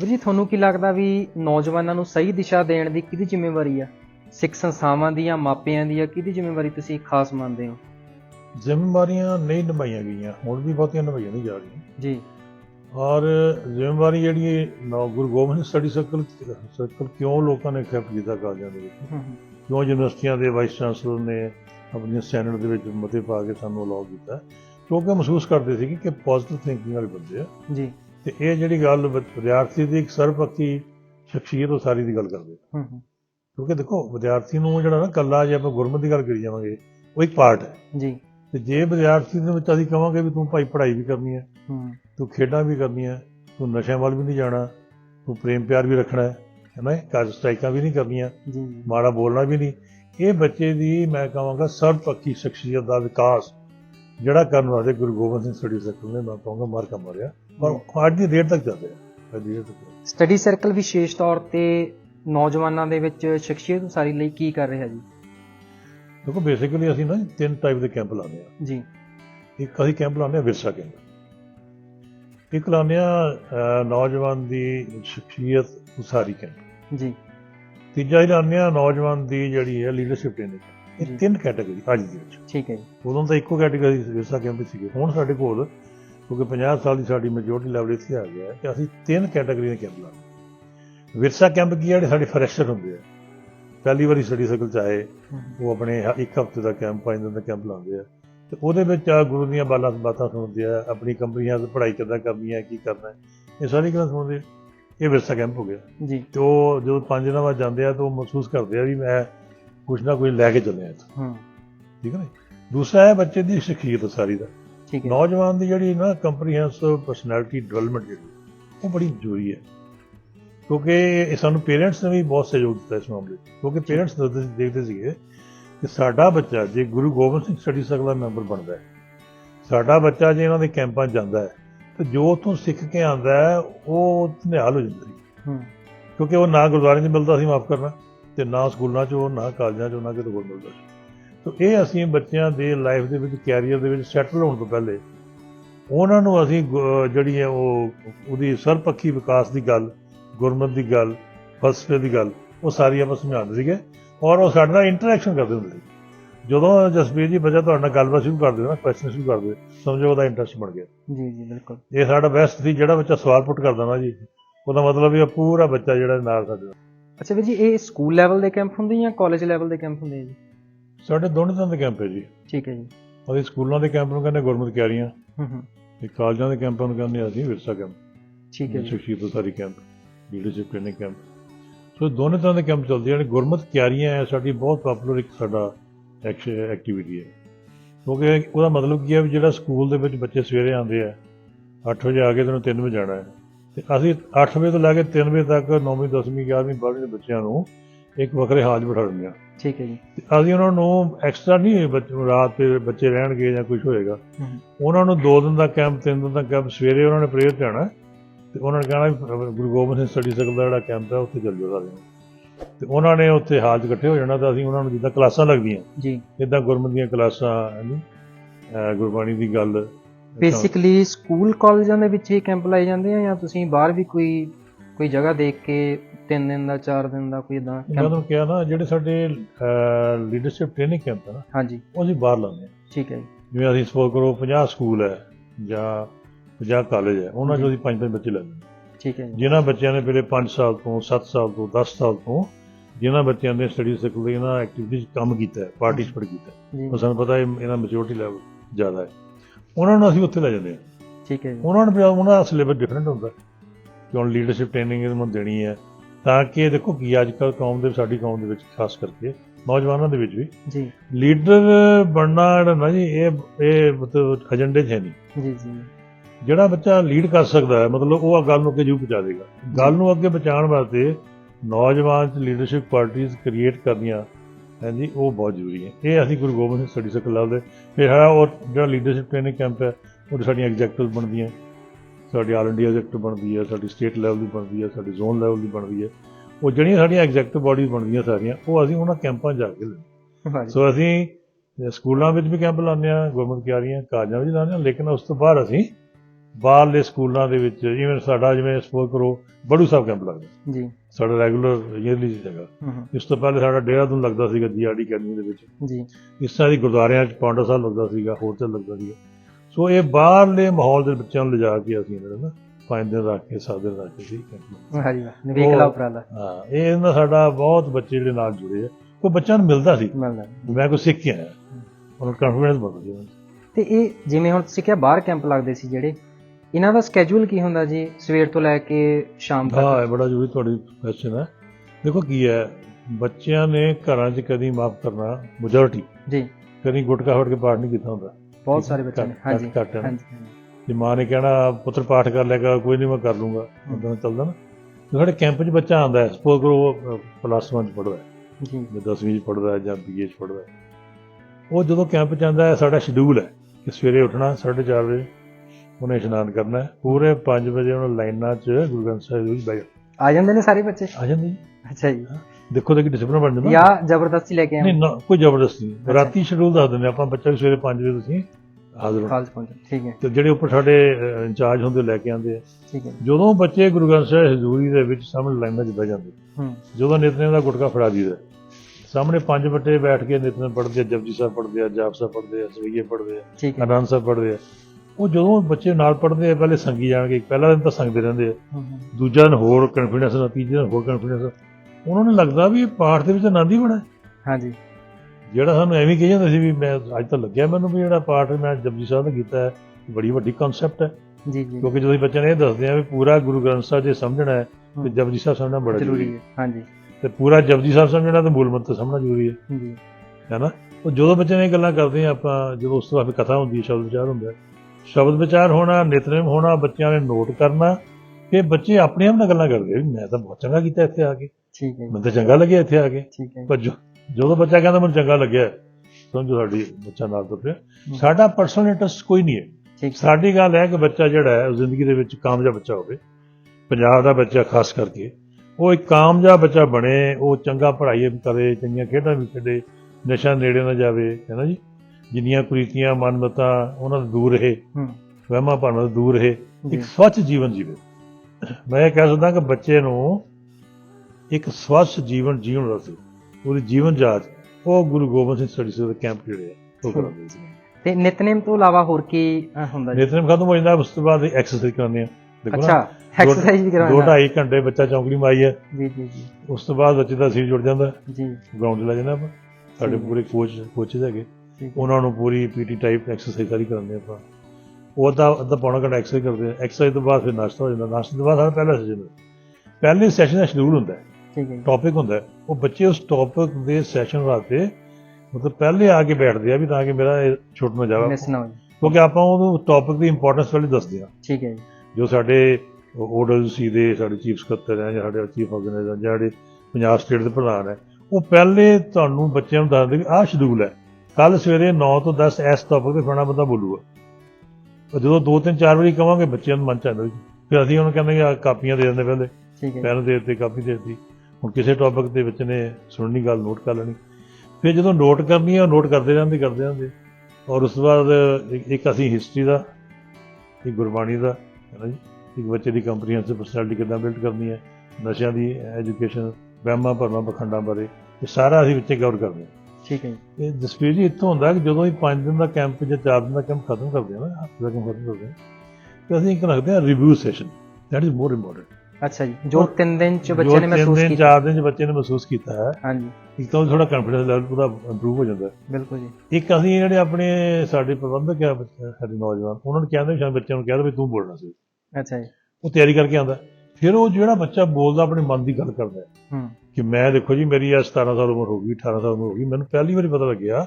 ਵੀਰ ਜੀ ਤੁਹਾਨੂੰ ਕੀ ਲੱਗਦਾ ਵੀ ਨੌਜਵਾਨਾਂ ਨੂੰ ਸਹੀ ਦਿਸ਼ਾ ਦੇਣ ਦੀ ਕਿਹਦੀ ਜ਼ਿੰਮੇਵਾਰੀ ਆ? ਸਿੱਖ ਸੰਸਥਾਵਾਂ ਦੀ ਜਾਂ ਮਾਪਿਆਂ ਦੀ ਜਾਂ ਕਿਹਦੀ ਜ਼ਿੰਮੇਵਾਰੀ ਤੁਸੀਂ ਖਾਸ ਮੰਨਦੇ ਹੋ? ਜ਼ਿੰਮੇਵਾਰੀਆਂ ਨਹੀਂ ਨਿਭਾਈਆਂ ਗਈਆਂ ਹੁਣ ਵੀ ਬਹੁਤੀਆਂ ਨਿਭਾਈਆਂ ਨਹੀਂ ਜਾ ਰਹੀਆਂ। ਜੀ। ਔਰ ਜ਼ਿੰਮੇਵਾਰੀ ਜਿਹੜੀ Guru Gobind study circle circle ਕਿਉਂ ਲੋਕਾਂ ਨੇ ਐਕਸੈਪਟ ਕੀਤਾ ਕਾਲਜਾਂ ਦੇ ਵਿੱਚ? ਕਿਉਂ ਯੂਨੀਵਰਸਿਟੀਆਂ ਦੇ ਵਾਈਸ ਚਾਂਸਲਰ ਨੇ ਆਪਣੀਆਂ ਸੈਨੇਟ ਦੇ ਵਿੱਚ ਮਤੇ ਪਾ ਕੇ ਸਾਨੂੰ ਅਲਾਉ ਕੀਤਾ? ਕਿਉਂਕਿ ਮਹਿਸੂਸ ਕਰਦੇ ਸੀ ਕਿ ਪੋਜ਼ਿਟਿਵ ਥਿੰਕਿੰਗ ਵਾਲੇ ਬੰਦੇ ਆ। ਜੀ। ਤੇ ਇਹ ਜਿਹੜੀ ਗੱਲ ਵਿਦ- ਵਿਦਿਆਰਥੀ ਦੀ ਇੱਕ ਸਰਬਪੱਖੀ ਸ਼ਖਸੀਅਤ ਉਸਾਰੀ ਦੀ ਗੱਲ ਕਰਦੇ। ਹੂੰ ਹੂੰ। ਕਿਉਂਕਿ ਦੇਖੋ ਵਿਦਿਆਰਥੀ ਨੂੰ ਜਿਹੜਾ ਨਾ ਕੱਲਾ ਜੇ ਆਪਾਂ ਗੁਰਮਤਿ ਦੀ ਗੱਲ ਕਰੀ ਜਾਵਾਂਗੇ ਉਹ ਇੱਕ ਪਾਰਟ ਹੈ। ਜੀ। ਤੇ ਜੇ ਵਿਦਿਆਰਥੀ ਦੇ ਵਿੱਚ ਅਸੀਂ ਕਹਾਂਗੇ ਵੀ ਤੂੰ ਭਾਈ ਪੜ੍ਹਾਈ ਵੀ ਕਰਨੀ ਹੈ ਹੂੰ। ਤੂੰ ਖੇਡਾਂ ਵੀ ਕਰਨੀਆਂ ਤੂੰ ਨਸ਼ਿਆਂ ਵੱਲ ਵੀ ਨਹੀਂ ਜਾਣਾ ਤੂੰ ਪ੍ਰੇਮ ਪਿਆਰ ਵੀ ਰੱਖਣਾ ਹੈ ਹੈਨਾ ਕਾਜ ਸਟ੍ਰਾਈਕਾਂ ਵੀ ਨਹੀਂ ਕਰਨੀਆਂ ਜੀ। ਮਾੜਾ ਬੋਲਣਾ ਵੀ ਨਹੀਂ। ਇਹ ਬੱਚੇ ਦੀ ਮੈਂ ਕਹਾਂਗਾ ਸਰਬਪੱਖੀ ਸ਼ਖਸੀਅਤ ਦਾ ਵਿਕਾਸ ਜਿਹੜਾ ਕਰਨ ਵਾਸਤੇ ਗੁਰੂ ਗੋਬਿੰਦ ਸਿੰਘ ਸਟੱਡੀ ਸਰਕਲ ਨੇ ਮੈਂ ਕਹਾਂਗਾ ਮਾਰਕਾ ਮਾਰਿਆ ਪਰ ਅੱਜ ਦੀ ਡੇਟ ਤੱਕ ਚੱਲ ਰਿਹਾ। ਅੱਜ ਦੀ ਡੇਟ ਤੱਕ ਸਟੱਡੀ ਸਰਕਲ ਵਿਸ਼ੇਸ਼ ਤੌਰ ਤੇ ਨੌਜਵਾਨਾਂ ਦੇ ਵਿੱਚ ਸ਼ਖਸੀਅਤ ਉਸਾਰੀ ਲਈ ਕੀ ਕਰ ਰਿਹਾ ਜੀ? ਦੇਖੋ ਬੇਸਿਕਲੀ ਅਸੀਂ ਨਾ ਤਿੰਨ ਟਾਈਪ ਦੇ ਕੈਂਪ ਲਾਉਂਦੇ ਆ ਜੀ। ਇੱਕ ਅਸੀਂ ਕੈਂਪ ਲਾਉਂਦੇ ਆ ਵਿਰਸਾ ਕੈਂਪ ਇੱਕ ਲਾਉਂਦੇ ਆ ਨੌਜਵਾਨ ਦੀ ਸ਼ਖਸੀਅਤ ਉਸਾਰੀ ਕੈਂਪ ਜੀ। ਤੀਜਾ ਹੀ ਲਾਉਂਦੇ ਆ ਨੌਜਵਾਨ ਦੀ ਜਿਹੜੀ ਹੈ ਲੀਡਰਸ਼ਿਪ ਟ੍ਰੇਨਿੰਗ। ਇਹ ਤਿੰਨ ਕੈਟਾਗਰੀ ਅੱਜ ਦੀ ਵਿੱਚ ਠੀਕ ਹੈ ਜੀ। ਉਦੋਂ ਤਾਂ ਇੱਕੋ ਕੈਟਾਗਰੀ ਵਿਰਸਾ ਕੈਂਪ ਸੀਗੇ। ਹੁਣ ਸਾਡੇ ਕੋਲ ਕਿਉਂਕਿ 50 ਸਾਲ ਦੀ ਸਾਡੀ ਮੈਜੋਰਟੀ ਲੈਵਲ ਇੱਥੇ ਆ ਗਿਆ ਹੈ ਕਿ ਅਸੀਂ ਤਿੰਨ ਕੈਟਾਗਰੀ ਦੇ ਕੈਂਪ ਲਾਉਂਦੇ ਵਿਰਸਾ ਕੈਂਪ ਕੀ ਹੈ? ਜਿਹੜੇ ਸਾਡੇ ਫਰੈਸ਼ਰ ਹੁੰਦੇ ਆ। ਪਹਿਲੀ ਵਾਰੀ ਸਟੱਡੀ ਸਰਕਲ ਚ ਆਏ ਉਹ ਆਪਣੇ ਇੱਕ ਹਫ਼ਤੇ ਦਾ ਕੈਂਪ ਪੰਜ ਦਿਨ ਦਾ ਕੈਂਪ ਲਾਉਂਦੇ ਆ। ਤੇ ਉਹਦੇ ਵਿੱਚ ਆ ਗੁਰੂ ਦੀਆਂ ਬਾਲਾਂ ਬਾਤਾਂ ਸੁਣਦੇ ਆ ਆਪਣੀ ਕੰਪਨੀਆਂ ਦੀ ਪੜ੍ਹਾਈ ਕਿੱਦਾਂ ਕਰਨੀ ਹੈ ਕੀ ਕਰਨਾ ਹੈ ਇਹ ਸਾਰੀ ਗੱਲਾਂ ਸੁਣਦੇ। ਇਹ ਵਿਰਸਾ ਕੈਂਪ ਹੋ ਗਿਆ। ਜੀ। ਤੇ ਉਹ ਜਦੋਂ ਪੰਜ ਦਿਨਾਂ ਬਾਅਦ ਜਾਂਦੇ ਆ ਤਾਂ ਉਹ ਮਹਿਸੂਸ ਕਰਦੇ ਆ ਵੀ ਮੈਂ ਕੁਝ ਨਾ ਕੁਝ ਲੈ ਕੇ ਚੱਲਿਆ ਇੱਥੋਂ। ਹੂੰ। ਠੀਕ ਹੈ ਨਾ ਦੂਸਰਾ ਹੈ ਬੱਚੇ ਦੀ ਸ਼ਖਸੀਅਤ ਸਾਰੀ ਦਾ। ਠੀਕ ਹੈ। ਨੌਜਵਾਨ ਦੀ ਜਿਹੜੀ ਨਾ ਕੰਪਰੀਹੈਂਸਿਵ ਪਰਸਨੈਲਿਟੀ ਡਿਵੈਲਪਮੈਂਟ ਜਿਹੜੀ ਉਹ ਬੜੀ ਜ਼ਰੂਰੀ ਹੈ। ਕਿਉਂਕਿ ਇਹ ਸਾਨੂੰ ਪੇਰੈਂਟਸ ਨੇ ਵੀ ਬਹੁਤ ਸਹਿਯੋਗ ਦਿੱਤਾ ਇਸ ਮਾਮਲੇ 'ਚ। ਕਿਉਂਕਿ ਪੇਰੈਂਟਸ ਦੇਖਦੇ ਸੀਗੇ ਕਿ ਸਾਡਾ ਬੱਚਾ ਜੇ ਗੁਰੂ ਗੋਬਿੰਦ ਸਿੰਘ ਸਟੱਡੀ ਸਰਕਲ ਦਾ ਮੈਂਬਰ ਬਣਦਾ ਹੈ ਸਾਡਾ ਬੱਚਾ ਜੇ ਇਹਨਾਂ ਦੇ ਕੈਂਪਾਂ 'ਚ ਜਾਂਦਾ ਹੈ ਤੇ ਜੋ ਉੱਥੋਂ ਸਿੱਖ ਕੇ ਆਉਂਦਾ ਹੈ ਉਹ ਨਿਹਾਲ ਹੋ ਜਾਂਦਾ ਹੈ ਹੂੰ। ਕਿਉਂਕਿ ਉਹ ਨਾ ਗੁਰਦੁਆਰੇ 'ਚ ਮਿਲਦਾ ਸੀ ਮਾਫ ਕਰਨਾ। ਤੇ ਨਾ ਸਕੂਲਾਂ 'ਚ ਨਾ ਕਾਲਜਾਂ 'ਚ ਨਾ ਕਿਤੇ ਹੋਰ ਮਿਲਦਾ ਸੀ। ਤਾਂ ਇਹ ਅਸੀਂ ਬੱਚਿਆਂ ਦੇ ਲਾਈਫ ਦੇ ਵਿੱਚ ਕੈਰੀਅਰ ਦੇ ਵਿੱਚ ਸੈਟਲ ਹੋਣ ਤੋਂ ਪਹਿਲੇ ਉਹਨਾਂ ਨੂੰ ਅਸੀਂ ਜਿਹੜੀ ਹੈ ਉਹ ਉਹਦੀ ਸਰਪੱਖੀ ਵਿਕਾਸ ਦੀ ਗੱਲ ਗੁਰਮਤ ਦੀ ਗੱਲ ਫਲਸਫੇ ਦੀ ਗੱਲ ਉਹ ਸਾਰੀ ਆਪਾਂ ਸਮਝਾਉਂਦੇ ਸੀਗੇ ਔਰ ਉਹ ਸਾਡੇ ਨਾਲ ਇੰਟਰੈਕਸ਼ਨ ਕਰਦੇ ਹੁੰਦੇ ਸੀ। ਜਦੋਂ ਜਸਵੀਰ ਜੀ ਬੱਚਾ ਤੁਹਾਡੇ ਨਾਲ ਗੱਲਬਾਤ ਸ਼ੁਰੂ ਕਰਦੇ ਨਾ ਕੁਐਸਚਨ ਸ਼ੁਰੂ ਕਰਦੇ ਸਮਝੋ ਉਹਦਾ ਇੰਟਰਸਟ ਬਣ ਗਿਆ। ਜੀ ਜੀ ਬਿਲਕੁਲ। ਇਹ ਸਾਡਾ ਬੈਸਟ ਸੀ ਜਿਹੜਾ ਬੱਚਾ ਸਵਾਲ ਪੁੱਟ ਕਰਦਾ ਨਾ ਜੀ ਉਹਦਾ ਮਤਲਬ ਇਹ ਪੂਰਾ ਬੱਚਾ ਜਿਹੜਾ ਨਾਲ ਸਾਡੇ ਨਾਲ। ਅੱਛਾ ਵੀਰ ਜੀ ਇਹ ਸਕੂਲ ਲੈਵਲ ਦੇ ਕੈਂਪ ਹੁੰਦੇ ਜਾਂ ਕਾਲਜ ਲੈਵਲ ਦੇ ਕੈਂਪ ਹੁੰਦੇ ਆ ਜੀ? ਸਾਡੇ ਦੋਨੇ ਤਰ੍ਹਾਂ ਦੇ ਕੈਂਪ ਹੈ ਜੀ। ਠੀਕ ਹੈ ਜੀ। ਅਸੀਂ ਸਕੂਲਾਂ ਦੇ ਕੈਂਪ ਨੂੰ ਕਹਿੰਦੇ ਗੁਰਮਤਿ ਕਿਆਰੀਆਂ ਹੂੰ ਹੂੰ। ਤੇ ਕਾਲਜਾਂ ਦੇ ਕੈਂਪਾਂ ਨੂੰ ਕਹਿੰਦੇ ਅਸੀਂ ਵਿਰਸਾ ਕੈਂਪ ਠੀਕ ਹੈ ਜੀ। ਉਸਾਰੀ camp leadership training camp so ਦੋਨੇ ਤਰ੍ਹਾਂ ਦੇ ਕੈਂਪ ਚੱਲਦੇ ਹਨ ਗੁਰਮਤਿ ਕਿਆਰੀਆਂ ਹੈ ਸਾਡੀ ਬਹੁਤ ਪਪੂਲਰ ਇੱਕ ਸਾਡਾ ਐਕਟੀਵਿਟੀ ਹੈ। ਕਿਉਂਕਿ ਉਹਦਾ ਮਤਲਬ ਕੀ ਹੈ ਵੀ ਜਿਹੜਾ ਸਕੂਲ ਦੇ ਵਿੱਚ ਬੱਚੇ ਸਵੇਰੇ ਆਉਂਦੇ ਆ 8 ਵਜੇ ਆ ਕੇ ਤੈਨੂੰ 3 ਵਜੇ ਜਾਣਾ ਹੈ। ਤੇ ਅਸੀਂ 8 ਵਜੇ ਤੋਂ ਲੈ ਕੇ 3 ਵਜੇ ਤੱਕ 9ਵੀਂ 10ਵੀਂ 11ਵੀਂ 12ਵੀਂ ਦੇ ਬੱਚਿਆਂ ਨੂੰ ਇੱਕ ਵੱਖਰੇ ਹਾਲ 'ਚ ਬਿਠਾ ਦਿੰਦੇ ਹਾਂ। ਠੀਕ ਹੈ ਜੀ। ਅਸੀਂ ਉਹਨਾਂ ਨੂੰ ਐਕਸਟਰਾ ਨਹੀਂ ਬੱਚੇ ਰਾਤ ਤੇ ਬੱਚੇ ਰਹਿਣਗੇ ਜਾਂ ਕੁਝ ਹੋਏਗਾ। ਉਹਨਾਂ ਨੂੰ 2 ਦਿਨ ਦਾ ਕੈਂਪ 3 ਦਿਨ ਦਾ ਕੈਂਪ ਸਵੇਰੇ ਉਹਨਾਂ ਨੇ ਪ੍ਰੇਅਰ ਤੇ ਆਉਣਾ ਤੇ ਉਹਨਾਂ ਨੇ ਕਹਿਣਾ ਗੁਰੂ ਗੋਬਿੰਦ ਸਿੰਘ ਸਟੱਡੀ ਸਰਕਲ ਦਾ ਜਿਹੜਾ ਕੈਂਪ ਹੈ ਉੱਥੇ ਚੱਲ ਜਾਓ ਸਾਰੇ। ਤੇ ਉਹਨਾਂ ਨੇ ਉੱਥੇ ਹਾਲ 'ਚ ਇਕੱਠੇ ਹੋ ਜਾਣਾ ਤਾਂ ਅਸੀਂ ਉਹਨਾਂ ਨੂੰ ਜਿੱਦਾਂ ਕਲਾਸਾਂ ਲੱਗਦੀਆਂ। ਜੀ। ਇਦਾਂ ਗੁਰਮਤਿ ਦੀਆਂ ਕਲਾਸਾਂ ਗੁਰਬਾਣੀ ਦੀ ਗੱਲ ਬੇਸਿਕਲੀ ਸਕੂਲ ਕਾਲਜਾਂ ਦੇ ਵਿੱਚ ਹੀ ਕੈਂਪ ਲਾਏ ਜਾਂਦੇ ਆ ਜਾਂ ਤੁਸੀਂ ਬਾਹਰ ਵੀ ਕੋਈ ਕੋਈ ਜਗ੍ਹਾ ਦੇਖ ਕੇ 3 ਦਿਨ ਦਾ 4 ਦਿਨ ਦਾ ਕੋਈ ਇਦਾਂ ਮੈਂ ਤੁਹਾਨੂੰ ਕਿਹਾ ਨਾ ਜਿਹੜੇ ਸਾਡੇ ਲੀਡਰਸ਼ਿਪ ਟ੍ਰੇਨਿੰਗ ਕੈਂਪ ਹੈ ਨਾ ਹਾਂਜੀ। ਉਹ ਅਸੀਂ ਬਾਹਰ ਲਾਉਂਦੇ ਹਾਂ ਠੀਕ ਹੈ ਜੀ। ਜਿਵੇਂ ਅਸੀਂ ਸਪੋਜ਼ ਕਰੋ 50 ਸਕੂਲ ਹੈ ਜਾਂ 50 ਕਾਲਜ ਹੈ ਉਹਨਾਂ 'ਚੋਂ ਅਸੀਂ ਪੰਜ ਪੰਜ ਬੱਚੇ ਲੈਂਦੇ ਠੀਕ ਹੈ ਜੀ। ਜਿਨ੍ਹਾਂ ਬੱਚਿਆਂ ਨੇ ਪਹਿਲੇ 5 ਸਾਲ ਤੋਂ 7 ਸਾਲ ਤੋਂ 10 ਸਾਲ ਤੋਂ ਜਿਨ੍ਹਾਂ ਬੱਚਿਆਂ ਨੇ ਸਟੱਡੀ ਸਰਕਲ ਇਹਨਾਂ ਐਕਟੀਵਿਟੀਜ਼ ਕੰਮ ਕੀਤਾ ਹੈ ਪਾਰਟਿਸਿਪੇਟ ਕੀਤਾ ਹੈ। ਸਾਨੂੰ ਪਤਾ ਹੈ ਇਹਨਾਂ ਮੈਚੁਰਿਟੀ ਲੈਵਲ ਜ਼ਿਆਦਾ ਹੈ। ਉਹਨਾਂ ਨੂੰ ਅਸੀਂ ਉੱਥੇ ਲੈ ਜਾਂਦੇ ਹਾਂ। ਠੀਕ ਹੈ ਜੀ। ਉਹਨਾਂ ਨੂੰ ਵੀ ਉਹਨਾਂ ਦਾ ਸਿਲੇਬਸ ਡਿਫਰੈਂਟ ਹੁੰਦਾ। ਕਿ ਹੁਣ ਲੀਡਰਸ਼ਿਪ ਟ੍ਰੇਨਿੰਗ ਇਹਨਾਂ ਨੂੰ ਦੇਣੀ ਹੈ ਤਾਂ ਕਿ ਦੇਖੋ ਕੀ ਅੱਜ ਕੱਲ੍ਹ ਕੌਮ ਦੇ ਸਾਡੀ ਕੌਮ ਦੇ ਵਿੱਚ ਖਾਸ ਕਰਕੇ ਨੌਜਵਾਨਾਂ ਦੇ ਵਿੱਚ ਵੀ ਜੀ। ਲੀਡਰ ਬਣਨਾ ਜਿਹੜਾ ਨਾ ਜੀ ਇਹ ਇਹ ਮਤਲਬ ਏਜੰਡੇ 'ਚ ਹੈ ਨਹੀਂ। ਜੀ ਜੀ। ਜਿਹੜਾ ਬੱਚਾ ਲੀਡ ਕਰ ਸਕਦਾ ਹੈ ਮਤਲਬ ਉਹ ਆ ਗੱਲ ਨੂੰ ਅੱਗੇ ਜੂ ਪਹੁੰਚਾ ਦੇਗਾ। ਗੱਲ ਨੂੰ ਅੱਗੇ ਪਹੁੰਚਾਉਣ ਵਾਸਤੇ ਨੌਜਵਾਨ ਚ ਲੀਡਰਸ਼ਿਪ ਕੁਆਲਿਟੀਆਂ ਕ੍ਰੀਏਟ ਕਰਨੀਆਂ ਹਾਂਜੀ ਉਹ ਬਹੁਤ ਜ਼ਰੂਰੀ ਹੈ। ਇਹ ਅਸੀਂ ਗੁਰੂ ਗੋਬਿੰਦ ਸਿੰਘ ਸਟੱਡੀ ਸਰਕਲ ਲਾਉਂਦੇ ਫਿਰ ਹੈ ਉਹ ਜਿਹੜਾ ਲੀਡਰਸ਼ਿਪ ਟ੍ਰੇਨਿੰਗ ਕੈਂਪ ਹੈ ਉਹ ਸਾਡੀਆਂ ਐਗਜ਼ੈਕਟਿਵ ਬਣਦੀਆਂ ਸਾਡੀ ਆਲ ਇੰਡੀਆ ਐਗਜ਼ੈਕਟਿਵ ਬਣਦੀ ਹੈ ਸਾਡੀ ਸਟੇਟ ਲੈਵਲ ਦੀ ਬਣਦੀ ਹੈ ਸਾਡੀ ਜ਼ੋਨ ਲੈਵਲ ਦੀ ਬਣਦੀ ਹੈ। ਉਹ ਜਿਹੜੀਆਂ ਸਾਡੀਆਂ ਐਗਜ਼ੈਕਟਿਵ ਬਾਡੀਜ਼ ਬਣਦੀਆਂ ਸਾਰੀਆਂ ਉਹ ਅਸੀਂ ਉਹਨਾਂ ਕੈਂਪਾਂ 'ਚ ਜਾ ਕੇ ਲੈਂਦੇ ਹਾਂਜੀ। ਸੋ ਅਸੀਂ ਸਕੂਲਾਂ ਵਿੱਚ ਵੀ ਕੈਂਪ ਲਾਉਂਦੇ ਹਾਂ ਗਵਰਨਮੈਂਟ ਕਿਆਰੀਆਂ ਕਾਲਜਾਂ ਵਿੱਚ ਲਾਉਂਦੇ ਹਾਂ ਲੇਕਿਨ ਉਸ ਤੋਂ ਬਾਅਦ ਅਸੀਂ ਬਾਹਰਲੇ ਸਕੂਲਾਂ ਦੇ ਵਿੱਚ ਜਿਵੇਂ ਸਾਡਾ ਜਿਵੇਂ ਸਪੋਜ਼ ਕਰੋ ਬੜੂ ਸਾਹਿਬ ਕੈਂਪ ਲੱਗਦਾ ਜੀ। ਸਾਡਾ ਰੈਗੂਲਰ ਈਅਰਲੀ ਹੂੰ। ਇਸ ਤੋਂ ਪਹਿਲੇ ਸਾਡਾ ਦੇਹਰਾਦੂਨ ਲੱਗਦਾ ਸੀਗਾ ਜੀਆਰਡੀ ਅਕੈਡਮੀ ਦੇ ਵਿੱਚ। ਜੀ। ਇਸ ਤਰ੍ਹਾਂ ਦੀ ਗੁਰਦੁਆਰਿਆਂ 'ਚ ਪੌਂਡਾ ਸਾਹਿਬ ਲੱਗਦਾ ਸੀਗਾ ਹੋਰ ਤੇ ਲੱਗਦਾ ਸੀਗਾ। ਸੋ ਇਹ ਬਾਹਰਲੇ ਮਾਹੌਲ ਦੇ ਬੱਚਿਆਂ ਨੂੰ ਲਿਜਾ ਕੇ ਅਸੀਂ ਇਹਨਾਂ ਨੂੰ ਪੰਜ ਦਿਨ ਰੱਖ ਕੇ ਸੱਤ ਦਿਨ ਰੱਖ ਕੇ ਸੀ। ਹਾਂਜੀ ਨਿਵੇਕਲਾ ਉਪਰਾਲਾ ਹਾਂ ਇਹ ਇਹਨਾਂ ਸਾਡਾ ਬਹੁਤ ਬੱਚੇ ਜਿਹੜੇ ਨਾਲ ਜੁੜੇ ਆ ਕੋਈ ਬੱਚਿਆਂ ਨੂੰ ਮਿਲਦਾ ਸੀ। ਮੈਂ ਕੋਈ ਸਿੱਖ ਕੇ ਆਇਆ। ਉਹਨਾਂ ਕੰਫੀਡੈਂਸ ਬਹੁਤ ਵਧੀਆ। ਤੇ ਇਹ ਜਿਵੇਂ ਹੁਣ ਤੁਸੀਂ ਕਿਹਾ ਬਾਹਰ ਕੈਂਪ ਲੱਗਦੇ ਸੀ ਜਿਹੜੇ ਇਹਨਾਂ ਦਾ ਸਕੇਜੂਲ ਕੀ ਹੁੰਦਾ ਜੀ? ਸਵੇਰ ਤੋਂ ਲੈ ਕੇ ਸ਼ਾਮ ਹਾਂ ਤੱਕ ਇਹ ਬੜਾ ਜ਼ਰੂਰੀ ਤੁਹਾਡੀ ਕੁਐਸਚਨ ਹੈ। ਦੇਖੋ ਕੀ ਹੈ ਬੱਚਿਆਂ ਨੇ ਘਰਾਂ 'ਚ ਕਦੀ ਮਾਫ ਕਰਨਾ ਮੈਜੋਰਟੀ ਜੀ। ਕਦੀ ਗੁਟਕਾ ਫੜ ਕੇ ਪਾਠ ਨਹੀਂ ਕੀਤਾ ਹੁੰਦਾ। ਬਹੁਤ ਸਾਰੇ ਬੱਚੇ ਨੇ। ਹਾਂਜੀ ਹੈ। ਹਾਂਜੀ। ਜੇ ਮਾਂ ਨੇ ਕਹਿਣਾ ਪੁੱਤਰ ਪਾਠ ਕਰ ਲੇਗਾ ਕੋਈ ਨਹੀਂ ਮੈਂ ਕਰ ਲੂੰਗਾ। ਉਦਾਂ ਚੱਲਦਾ ਨਾ। ਸਾਡੇ ਕੈਂਪ 'ਚ ਬੱਚਾ ਆਉਂਦਾ ਹੈ। ਸਪੋਜ਼ ਕਰੋ ਪਲੱਸ 1 'ਚ ਪੜ੍ਹਦਾ ਹੈ। ਜੀ। ਜਾਂ 10ਵੀਂ 'ਚ ਪੜ੍ਹਦਾ ਹੈ ਜਾਂ ਬੀਏ 'ਚ ਪੜ੍ਹਦਾ ਹੈ। ਉਹ ਜਦੋਂ ਕੈਂਪ 'ਚ ਆਉਂਦਾ ਹੈ ਸਾਡਾ ਸ਼ਡਿਊਲ ਹੈ ਕਿ ਸਵੇਰੇ ਉੱਠਣਾ 4:30 ਵਜੇ ਉਹਨੇ ਇਸ਼ਨਾਨ ਕਰਨਾ ਹੈ। ਪੂਰੇ 5 ਵਜੇ ਉਹਨਾਂ ਲਾਈਨਾਂ 'ਚ ਗੁਰੂ ਗ੍ਰੰਥ ਸਾਹਿਬ ਵਿੱਚ ਬੈਠ ਆ ਜਾਂਦੇ ਨੇ ਸਾਰੇ ਬੱਚੇ? ਆ ਜਾਂਦੇ ਜੀ ਅੱਛਾ ਜੀ। ਦੇਖੋ ਤਾਂ ਕਿ ਡਿਸਪਲਿਨ ਬਣ ਜਾਂਦਾ। ਜਾਂ ਜ਼ਬਰਦਸਤੀ ਲੈ ਕੇ ਨਹੀਂ ਆਏ ਨਾ ਕੋਈ ਜ਼ਬਰਦਸਤੀ ਨਹੀਂ। ਰਾਤੀ ਸ਼ਡਿਊਲ ਦੱਸ ਦਿੰਦੇ ਆਪਾਂ ਬੱਚਾ ਵੀ ਸਵੇਰੇ 5 ਵਜੇ ਤੁਸੀਂ ਹਾਜ਼ਰ ਹੋ ਕਾਲਜ ਪਹੁੰਚ ਠੀਕ ਹੈ। ਤੇ ਜਿਹੜੇ ਉੱਪਰ ਸਾਡੇ ਇੰਚਾਰਜ ਹੁੰਦੇ ਲੈ ਕੇ ਆਉਂਦੇ ਆ। ਠੀਕ ਹੈ ਜਦੋਂ ਬੱਚੇ ਗੁਰੂ ਗ੍ਰੰਥ ਸਾਹਿਬ ਹਜ਼ੂਰੀ ਦੇ ਵਿੱਚ ਸਾਹਮਣੇ ਲਾਈਨਾਂ 'ਚ ਬਹਿ ਜਾਂਦੇ ਹੂੰ। ਜਦੋਂ ਨਿਤਨੇਮ ਦਾ ਗੁਟਕਾ ਫੜਾ ਦੀਦਾ ਸਾਹਮਣੇ ਪੰਜ ਬੱਟੇ ਬੈਠ ਕੇ ਨਿਤਨੇਮ ਪੜ੍ਹਦੇ ਆ ਜਪਜੀ ਸਾਹਿਬ ਪੜ੍ਹਦੇ ਆ ਜਾਪ ਸਾਹਿਬ ਪੜ੍ਹਦੇ ਆ ਸਵਈਏ ਪੜ੍ਹਦੇ ਆ ਠੀਕ ਹੈ। ਆਨੰਦ ਸਾਹਿਬ ਪੜ੍ਹਦੇ ਆ। ਉਹ ਜਦੋਂ ਬੱਚੇ ਨਾਲ ਪੜ੍ਹਦੇ ਆ ਪਹਿਲੇ ਸੰਗੀ ਜਾਣਗੇ ਪਹਿਲਾ ਦਿਨ ਤਾਂ ਸੰਗਦੇ ਰਹਿੰਦੇ ਆ। ਦੂਜਾ ਦਿਨ ਹੋਰ ਕੌਨਫੀਡੈਂਸ ਨਾਲ ਤੀਜੇ ਦਿਨ ਹੋਰ ਕੌਨਫੀਡੈਂਸ ਉਹਨਾਂ ਨੂੰ ਲੱਗਦਾ ਵੀ ਇਹ ਪਾਠ ਦੇ ਵਿੱਚ ਆਨੰਦ ਹੀ ਬੜਾ। ਹਾਂਜੀ। ਜਿਹੜਾ ਸਾਨੂੰ ਐਵੇਂ ਕਹੀ ਜਾਂਦਾ ਸੀ ਵੀ ਮੈਂ ਅੱਜ ਤਾਂ ਲੱਗਿਆ ਮੈਨੂੰ ਵੀ ਜਿਹੜਾ ਪਾਠ ਮੈਂ ਜਪਜੀ ਸਾਹਿਬ ਦਾ ਕੀਤਾ ਹੈ ਬੜੀ ਵੱਡੀ ਕਨਸੈਪਟ ਹੈ। ਜੀ ਜੀ। ਕਿਉਂਕਿ ਜਦੋਂ ਬੱਚਿਆਂ ਨੂੰ ਇਹ ਦੱਸਦੇ ਆ ਵੀ ਪੂਰਾ ਗੁਰੂ ਗ੍ਰੰਥ ਸਾਹਿਬ ਜੇ ਸਮਝਣਾ ਹੈ ਤੇ। ਜਪਜੀ ਸਾਹਿਬ ਸਮਝਣਾ ਬੜਾ ਜ਼ਰੂਰੀ ਹੈ। ਹਾਂਜੀ। ਤੇ ਪੂਰਾ ਜਪਜੀ ਸਾਹਿਬ ਸਮਝਣਾ ਤੇ ਮੂਲ ਮੰਤਰ ਸਮਝਣਾ ਜ਼ਰੂਰੀ ਹੈ। ਜੀ। ਹੈਨਾ ਉਹ ਜਦੋਂ ਬੱਚੇ ਨੇ ਇਹ ਗੱਲਾਂ ਕਰਦੇ ਆ ਆਪਾਂ ਜਦੋਂ ਉਸ ਤੋਂ ਬਾਅਦ ਕਥਾ ਹੁੰਦੀ ਹੈ ਸ਼ਬਦ ਵਿਚਾਰ ਹੁੰਦਾ ਹੈ। ਸ਼ਬਦ ਵਿਚਾਰ ਹੋਣਾ ਨਿਤਨੇਮ ਹੋਣਾ ਬੱਚਿਆਂ ਨੇ ਨੋਟ ਕਰਨਾ ਫਿਰ ਬੱਚੇ ਆਪਣੇ ਆਪ ਨਾਲ ਗੱਲਾਂ ਕਰਦੇ ਵੀ ਮੈਂ ਤਾਂ ਬਹੁਤ ਚੰਗਾ ਕੀਤਾ ਇੱਥੇ ਆ ਕੇ। ਠੀਕ ਹੈ ਮੈਨੂੰ ਤਾਂ ਚੰਗਾ ਲੱਗਿਆ ਇੱਥੇ ਆ ਕੇ। ਠੀਕ ਹੈ ਪਰ ਜਦੋਂ ਬੱਚਾ ਕਹਿੰਦਾ ਮੈਨੂੰ ਚੰਗਾ ਲੱਗਿਆ ਸਮਝੋ ਸਾਡੀ ਬੱਚਾ ਨਾਲ ਤੁਰ ਪਿਆ। ਸਾਡਾ ਪਰਸਨਲ ਇੰਟਰਸਟ ਕੋਈ ਨਹੀਂ ਹੈ। ਸਾਡੀ ਗੱਲ ਹੈ ਕਿ ਬੱਚਾ ਜਿਹੜਾ ਹੈ ਉਹ ਜ਼ਿੰਦਗੀ ਦੇ ਵਿੱਚ ਕਾਮਯਾਬ ਬੱਚਾ ਹੋਵੇ। ਪੰਜਾਬ ਦਾ ਬੱਚਾ ਖਾਸ ਕਰਕੇ। ਉਹ ਇੱਕ ਕਾਮਯਾਬ ਬੱਚਾ ਬਣੇ ਉਹ ਚੰਗਾ ਪੜ੍ਹਾਈ ਕਰੇ ਚੰਗੀਆਂ ਖੇਡਾਂ ਵੀ ਖੇਡੇ ਨਸ਼ਾ ਨੇੜੇ ਨਾ ਜਾਵੇ ਹੈ ਨਾ ਜੀ? ਜਿੰਨੀਆਂ ਕੁਰੀਤੀਆਂ ਮਨਮਤਾਂ ਉਹਨਾਂ ਤੋਂ ਦੂਰ ਰਹੇ ਹੂੰ। ਵਹਿਮਾਂ ਭਾਵਨਾ ਤੋਂ ਦੂਰ ਰਹੇ ਇੱਕ ਸਵੱਛ ਜੀਵਨ ਜੀਵੇ। ਮੈਂ ਕਹਿ ਸਕਦਾ ਕਿ ਬੱਚੇ ਨੂੰ ਇੱਕ ਸਵੱਛ ਜੀਵਨ ਜੀਉਣ ਵਾਸਤੇ ਉਹਦੀ ਜੀਵਨ ਜਾਂਚ ਉਹ Guru Gobind Singh study centre camp ਜਿਹੜੇ ਉਹ ਕਰਾਉਂਦੇ ਸੀ। ਤੇ ਨਿਤਨੇਮ ਤੋਂ ਇਲਾਵਾ ਹੋਰ ਕੀ ਹੁੰਦਾ ਜੀ? ਨਿਤਨੇਮ ਖਤਮ ਹੋ ਜਾਂਦਾ ਉਸ ਤੋਂ ਬਾਅਦ ਐਕਸਰਸਾਈਜ਼ ਕਰਨੀ ਆ। ਦੇਖੋ ਨਾ, ਅੱਛਾ ਦੋ- ਐਕਸਰਸਾਈਜ਼ ਵੀ ਦੋ ਕਰਾਉਂਦਾ ਢਾਈ ਘੰਟੇ ਬੱਚਾ ਚੌਂਕੜੀ ਮਾਈ ਹੈ ਜੀ ਜੀ ਜੀ। ਉਸ ਤੋਂ ਬਾਅਦ ਬੱਚੇ ਦਾ ਸਿਰ ਜੁੜ ਜਾਂਦਾ। ਜੀ। ਗਰਾਊਂਡ ਲੈ ਜਾਂਦਾ ਆਪਾਂ। ਸਾਡੇ। ਪੂਰੇ ਕੋਚ ਕੋਚਿਸ ਹੈਗੇ। ਉਹਨਾਂ ਨੂੰ ਪੂਰੀ ਪੀਟੀ ਟਾਈਪ ਐਕਸਰਸਾਈਜ਼ ਸਾਰੀ ਕਰਾਉਂਦੇ ਆਪਾਂ। ਉਹ ਅੱਧਾ ਅੱਧਾ ਪੌਣਾ ਘੰਟਾ ਐਕਸਰਸਾਈਜ਼ ਕਰਦੇ ਆ। ਐਕਸਰਸਾਈਜ਼ ਤੋਂ ਬਾਅਦ ਫਿਰ ਨਾਸ਼ਤਾ ਹੋ ਜਾਂਦਾ। ਨਾਸ਼ਤੇ ਤੋਂ ਬਾਅਦ ਸਾਡਾ ਪਹਿਲਾ ਸੈਸ਼ਨ ਪਹਿਲੇ ਸੈਸ਼ਨ ਦਾ ਸ਼ਡਿਊਲ ਹੁੰਦਾ ਹੈ। ਠੀਕ ਹੈ ਜੀ। ਟੌਪਿਕ ਹੁੰਦਾ। ਉਹ ਬੱਚੇ ਉਸ ਟੌਪਿਕ ਦੇ ਸੈਸ਼ਨ ਵਾਸਤੇ ਮਤਲਬ ਪਹਿਲੇ ਆ ਕੇ ਬੈਠਦੇ ਆ ਵੀ ਤਾਂ ਕਿ ਮੇਰਾ ਇਹ ਛੁੱਟ ਨਾ ਜਾਵੇ। ਮਿਸ ਨਾ ਹੋ ਜੀ ਕਿਉਂਕਿ ਆਪਾਂ ਉਹਨੂੰ ਟੌਪਿਕ ਦੀ ਇੰਪੋਰਟੈਂਸ ਪਹਿਲੇ ਦੱਸਦੇ ਆ। ਠੀਕ ਹੈ ਜੀ। ਜੋ ਸਾਡੇ ਓਡਲਸੀ ਦੇ ਸਾਡੇ ਚੀਫ ਸਕੱਤਰ ਹੈ ਜਾਂ ਸਾਡੇ ਚੀਫ ਆਰਗੇਨਾਈਜ਼ਰ ਜਿਹੜੇ ਪੰਜਾਬ ਸਟੇਟ ਦੇ ਪ੍ਰਧਾਨ ਹੈ ਉਹ ਪਹਿਲੇ ਤੁਹਾਨੂੰ ਬੱਚਿਆਂ ਨੂੰ ਦੱਸਦੇ ਵੀ ਆਹ ਸ਼ਡਿਊਲ ਹੈ। ਕੱਲ ਸਵੇਰੇ 9 ਤੋਂ 10 ਇਸ ਟੌਪਿਕ ਤੇ ਫਲਾਣਾ ਬੰਦਾ ਬੋਲੂਗਾ। ਉਹ ਜਦੋਂ ਦੋ ਤਿੰਨ ਚਾਰ ਵਾਰੀ ਕਵਾਂਗੇ ਬੱਚਿਆਂ ਨੂੰ ਮਨ ਚ ਆਉਂਦਾ ਫਿਰ ਅਸੀਂ ਉਹਨੂੰ ਕਹਿੰਦੇ ਆਹ ਕਾਪੀਆਂ ਦੇ ਦਿੰਦੇ ਪਹਿਲੇ ਠੀਕ ਹੈ। ਜੀ, ਪੈਨ ਦੇ ਦਿੱਤੇ ਕਾਪੀ ਦੇ ਦਿੱਤੀ। ਹੁਣ ਕਿਸੇ ਟੌਪਿਕ ਦੇ ਵਿੱਚ ਨੇ ਸੁਣਨੀ ਗੱਲ ਨੋਟ ਕਰ ਲੈਣੀ। ਫਿਰ ਜਦੋਂ ਨੋਟ ਕਰਨੀ ਉਹ ਨੋਟ ਕਰਦੇ ਜਾਂਦੇ ਕਰਦੇ ਜਾਂਦੇ ਔਰ ਉਸ ਤੋਂ ਬਾਅਦ ਇੱਕ- ਅਸੀਂ ਹਿਸਟਰੀ ਦਾ ਇੱਕ ਗੁਰਬਾਣੀ ਦਾ ਹੈ ਨਾ ਜੀ? ਇੱਕ ਬੱਚੇ ਦੀ ਕੰਪਰੀਹੈਂਸਿਵ ਪਰਸਨੈਲਿਟੀ ਕਿੱਦਾਂ ਬਿਲਡ ਕਰਨੀ ਹੈ? ਨਸ਼ਿਆਂ ਦੀ ਐਜੂਕੇਸ਼ਨ ਵਹਿਮਾਂ ਭਰਮਾਂ ਪਖੰਡਾਂ ਬਾਰੇ ਇਹ ਸਾਰਾ ਅਸੀਂ ਵਿੱਚੇ ਕਵਰ ਕਰਦੇ ਹਾਂ। ਠੀਕ ਹੈ ਇਹ ਜਸਪੀਰ ਜੀ ਇੱਥੋਂ ਹੁੰਦਾ ਕਿ ਜਦੋਂ ਹੀ 5 ਦਿਨ ਦਾ ਕੈਂਪ ਜਾਂ 4 ਦਿਨ ਦਾ ਕੈਂਪ ਖਤਮ ਕਰਦੇ ਹਾਂ ਨਾ ਹਫ਼ਤੇ ਦਾ ਕੈਂਪ ਖਤਮ ਕਰਦੇ ਹਾਂ ਤੇ ਅਸੀਂ ਇੱਕ ਰੱਖਦੇ ਹਾਂ review session that is more important ਅੱਛਾ ਜੀ ਜੋ 3 ਦਿਨ ਚ ਬੱਚੇ ਨੇ ਮਹਿਸੂਸ ਕੀਤਾ। ਚਾਰ ਦਿਨ ਚ ਬੱਚੇ ਨੇ ਮਹਿਸੂਸ ਕੀਤਾ ਹੈ ਹਾਂਜੀ। ਇੱਕ ਤਾਂ ਥੋੜਾ ਕੰਫੀਡੈਂਸ ਲੈਵਲ ਪੂਰਾ ਇੰਪਰੂਵ ਹੋ ਜਾਂਦਾ ਹੈ। ਬਿਲਕੁਲ ਜੀ। ਇੱਕ ਅਸੀਂ ਜਿਹੜੇ ਆਪਣੇ ਸਾਡੇ ਪ੍ਰਬੰਧਕ ਆ ਸਾਡੇ ਨੌਜਵਾਨ ਉਹਨਾਂ ਨੂੰ ਕਹਿੰਦੇ ਸ਼ਾਇਦ ਬੱਚਿਆਂ ਨੂੰ ਕਹਿੰਦੇ ਵੀ ਤੂੰ ਬੋਲਣਾ ਸੀ। ਅੱਛਾ ਜੀ। ਉਹ ਤਿਆਰੀ ਕਰਕੇ ਆਉਂਦਾ। ਫਿਰ ਉਹ ਜਿਹੜਾ ਬੱਚਾ ਬੋਲਦਾ ਆਪਣੇ ਮਨ ਦੀ ਗੱਲ ਕਰਦਾ ਹੈ। ਹੂੰ। ਕਿ ਮੈਂ ਦੇਖੋ ਜੀ ਮੇਰੀ ਅੱਜ 17 ਸਾਲ ਉਮਰ ਹੋ ਗਈ 18 ਸਾਲ ਉਮਰ ਹੋ ਗਈ ਮੈਨੂੰ ਪਹਿਲੀ ਵਾਰੀ ਪਤਾ ਲੱਗਿਆ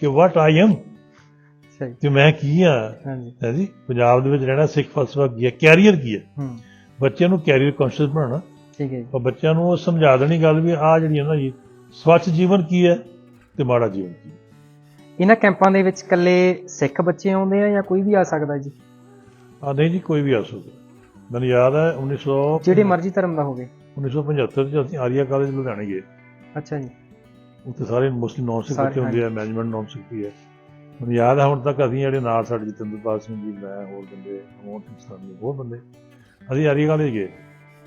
ਕਿ ਵਾਟ ਆਈ ਐਮ ਜੀ ਕਿ ਮੈਂ ਕੀ ਆ। ਹਾਂਜੀ। ਜੀ? ਪੰਜਾਬ ਦੇ ਵਿੱਚ ਰਹਿਣਾ ਸਿੱਖ ਫਲਸਫਾ ਕੀ ਹੈ? ਕੈਰੀਅਰ ਕੀ ਹੈ? ਹੂੰ। ਬੱਚਿਆਂ ਨੂੰ ਕੈਰੀਅਰ ਕੌਨਸ਼ੀਅਸ ਬਣਾਉਣਾ। ਠੀਕ ਹੈ ਔਰ ਬੱਚਿਆਂ ਨੂੰ ਉਹ ਸਮਝਾ ਦੇਣੀ ਗੱਲ ਵੀ ਆ ਜਿਹੜੀ ਹੈ ਨਾ ਜੀ ਸਵੱਛ ਜੀਵਨ ਕੀ ਹੈ ਤੇ ਮਾੜਾ ਜੀਵਨ ਕੀ ਹੈ? ਇਹਨਾਂ ਕੈਂਪਾਂ ਦੇ ਵਿੱਚ ਇਕੱਲੇ ਸਿੱਖ ਬੱਚੇ ਆਉਂਦੇ ਆ ਜਾਂ ਕੋਈ ਵੀ ਆ ਸਕਦਾ ਜੀ? ਆ ਨਹੀਂ ਜੀ ਕੋਈ ਵੀ ਆ ਸਕਦਾ। ਮੈਨੂੰ ਯਾਦ ਹੈ 1900 ਜਿਹੜੇ ਮਰਜ਼ੀ ਧਰਮ ਦਾ ਹੋਵੇ। 1975 ਚ ਅਸੀਂ ਆਰੀਆ ਕਾਲਜ ਲੁਧਿਆਣੇ ਗਏ। ਅੱਛਾ ਜੀ। ਉੱਥੇ ਸਾਰੇ ਮੋਸਟਲੀ ਨੌਨ ਸਿੱਖ ਸਾਰੇ, ਬੱਚੇ ਹੁੰਦੇ ਆ ਮੈਨੇਜਮੈਂਟ ਨੌਨ ਸਿੱਖ ਵੀ ਹੈ। ਮੈਨੂੰ ਯਾਦ ਹੈ ਹੁਣ ਤੱਕ ਅਸੀਂ ਜਿਹੜੇ ਨਾਲ ਸਾਡੇ ਜਤਿੰਦਰਪਾਲ ਸਿੰਘ ਜੀ ਮੈਂ ਹੋਰ ਬੰਦੇ ਅਮੋਲ ਸਿੰਘ ਸਾਨੀ ਹੋਰ ਬੰਦੇ ਅਸੀਂ ਆਰੀਆ ਕਾਲਜ ਗਏ।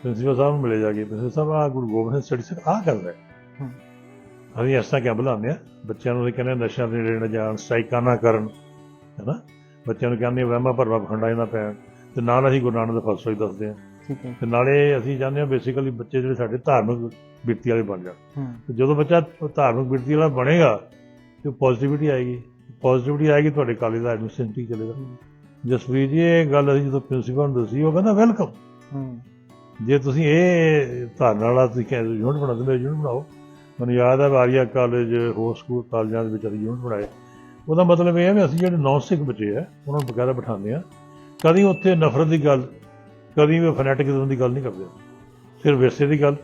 ਪ੍ਰਿੰਸੀਪਲ ਸਾਹਿਬ ਨੂੰ ਮਿਲੇ ਜਾ ਕੇ ਪ੍ਰਿੰਸੀਪਲ ਸਾਹਿਬ ਆ ਗੁਰੂ ਗੋਬਿੰਦ ਸਿੰਘ ਸਟੱਡੀ ਸੈਂਟਰ ਆ ਕਰਦਾ ਹੈ। ਹੂੰ। ਅਸੀਂ ਇਸ ਤਰ੍ਹਾਂ ਕੈਂਪ ਲਾਉਂਦੇ ਆ ਬੱਚਿਆਂ ਨੂੰ ਕਹਿੰਦੇ ਹਾਂ ਨਸ਼ਿਆਂ ਦੇ ਨਾ ਜਾਣ ਸਟ੍ਰਾਈਕਾਂ ਨਾ ਕਰਨ ਹੈਨਾ? ਬੱਚਿਆਂ ਨੂੰ ਕਹਿੰਦੇ ਆ ਵਹਿਮਾਂ ਭਰਵਾ ਪਖੰਡਾਂ 'ਚ ਨਾ ਪੈਣ ਤੇ ਨਾਲ ਅਸੀਂ ਗੁਰੂ ਨਾਨਕ ਦਾ ਫਲਸਫਾ ਹੀ ਦੱਸਦੇ ਆ ਠੀਕ ਹੈ ਤੇ ਨਾਲੇ ਅਸੀਂ ਚਾਹੁੰਦੇ ਹਾਂ ਬੇਸਿਕਲੀ ਬੱਚੇ ਜਿਹੜੇ ਸਾਡੇ ਧਾਰਮਿਕ ਬਿਰਤੀ ਵਾਲੇ ਬਣ ਜਾਣ। ਤੇ ਜਦੋਂ ਬੱਚਾ ਧਾਰਮਿਕ ਬਿਰਤੀ ਵਾਲਾ ਬਣੇਗਾ ਤੇ ਪੋਜ਼ਿਟਿਵਿਟੀ ਆਏਗੀ। ਪੋਜ਼ਿਟਿਵਿਟੀ ਆਏਗੀ ਤੁਹਾਡੇ ਕਾਲਜ ਦਾ ਐਡਮਿਸ਼ਨ ਠੀਕ ਚੱਲੇਗਾ ਜਸਪ੍ਰੀਤ ਜੀ ਇਹ ਗੱਲ ਅਸੀਂ ਜਦੋਂ ਪ੍ਰਿੰਸੀਪਲ ਨੂੰ ਦੱਸੀ ਉਹ ਕਹਿੰਦਾ ਵੈਲਕਮ ਹੂੰ। ਜੇ ਤੁਸੀਂ ਇਹ ਧਾਰਨਾ ਵਾਲਾ ਤੁਸੀਂ ਕਹਿੰਦੇ ਯੂਨਿਟ ਬਣਾ ਦਿੰਦੇ ਯੂਨਿਟ ਬਣਾਓ। ਮੈਨੂੰ ਯਾਦ ਹੈ ਵਾਰੀਆ ਕਾਲਜ ਹੋਰ ਸਕੂਲ ਕਾਲਜਾਂ ਦੇ ਵਿੱਚ ਅਸੀਂ ਯੂਨਿਟ ਬਣਾਏ। ਉਹਦਾ ਮਤਲਬ ਇਹ ਹੈ ਵੀ ਅਸੀਂ ਜਿਹੜੇ ਨੌਨ ਸਿੱਖ ਬੱਚੇ ਆ ਉਹਨਾਂ ਨੂੰ ਬਕਾਇਦਾ ਬਿਠਾਉਂਦੇ ਆ। ਕਦੀ ਉੱਥੇ ਨਫ਼ਰਤ ਦੀ ਗੱਲ ਕਦੀ ਵੀ ਫੈਨੈਟਿਕਿਜ਼ਮ ਦੀ ਗੱਲ ਨਹੀਂ ਕਰਦੇ। ਸਿਰਫ ਵਿਰਸੇ ਦੀ ਗੱਲ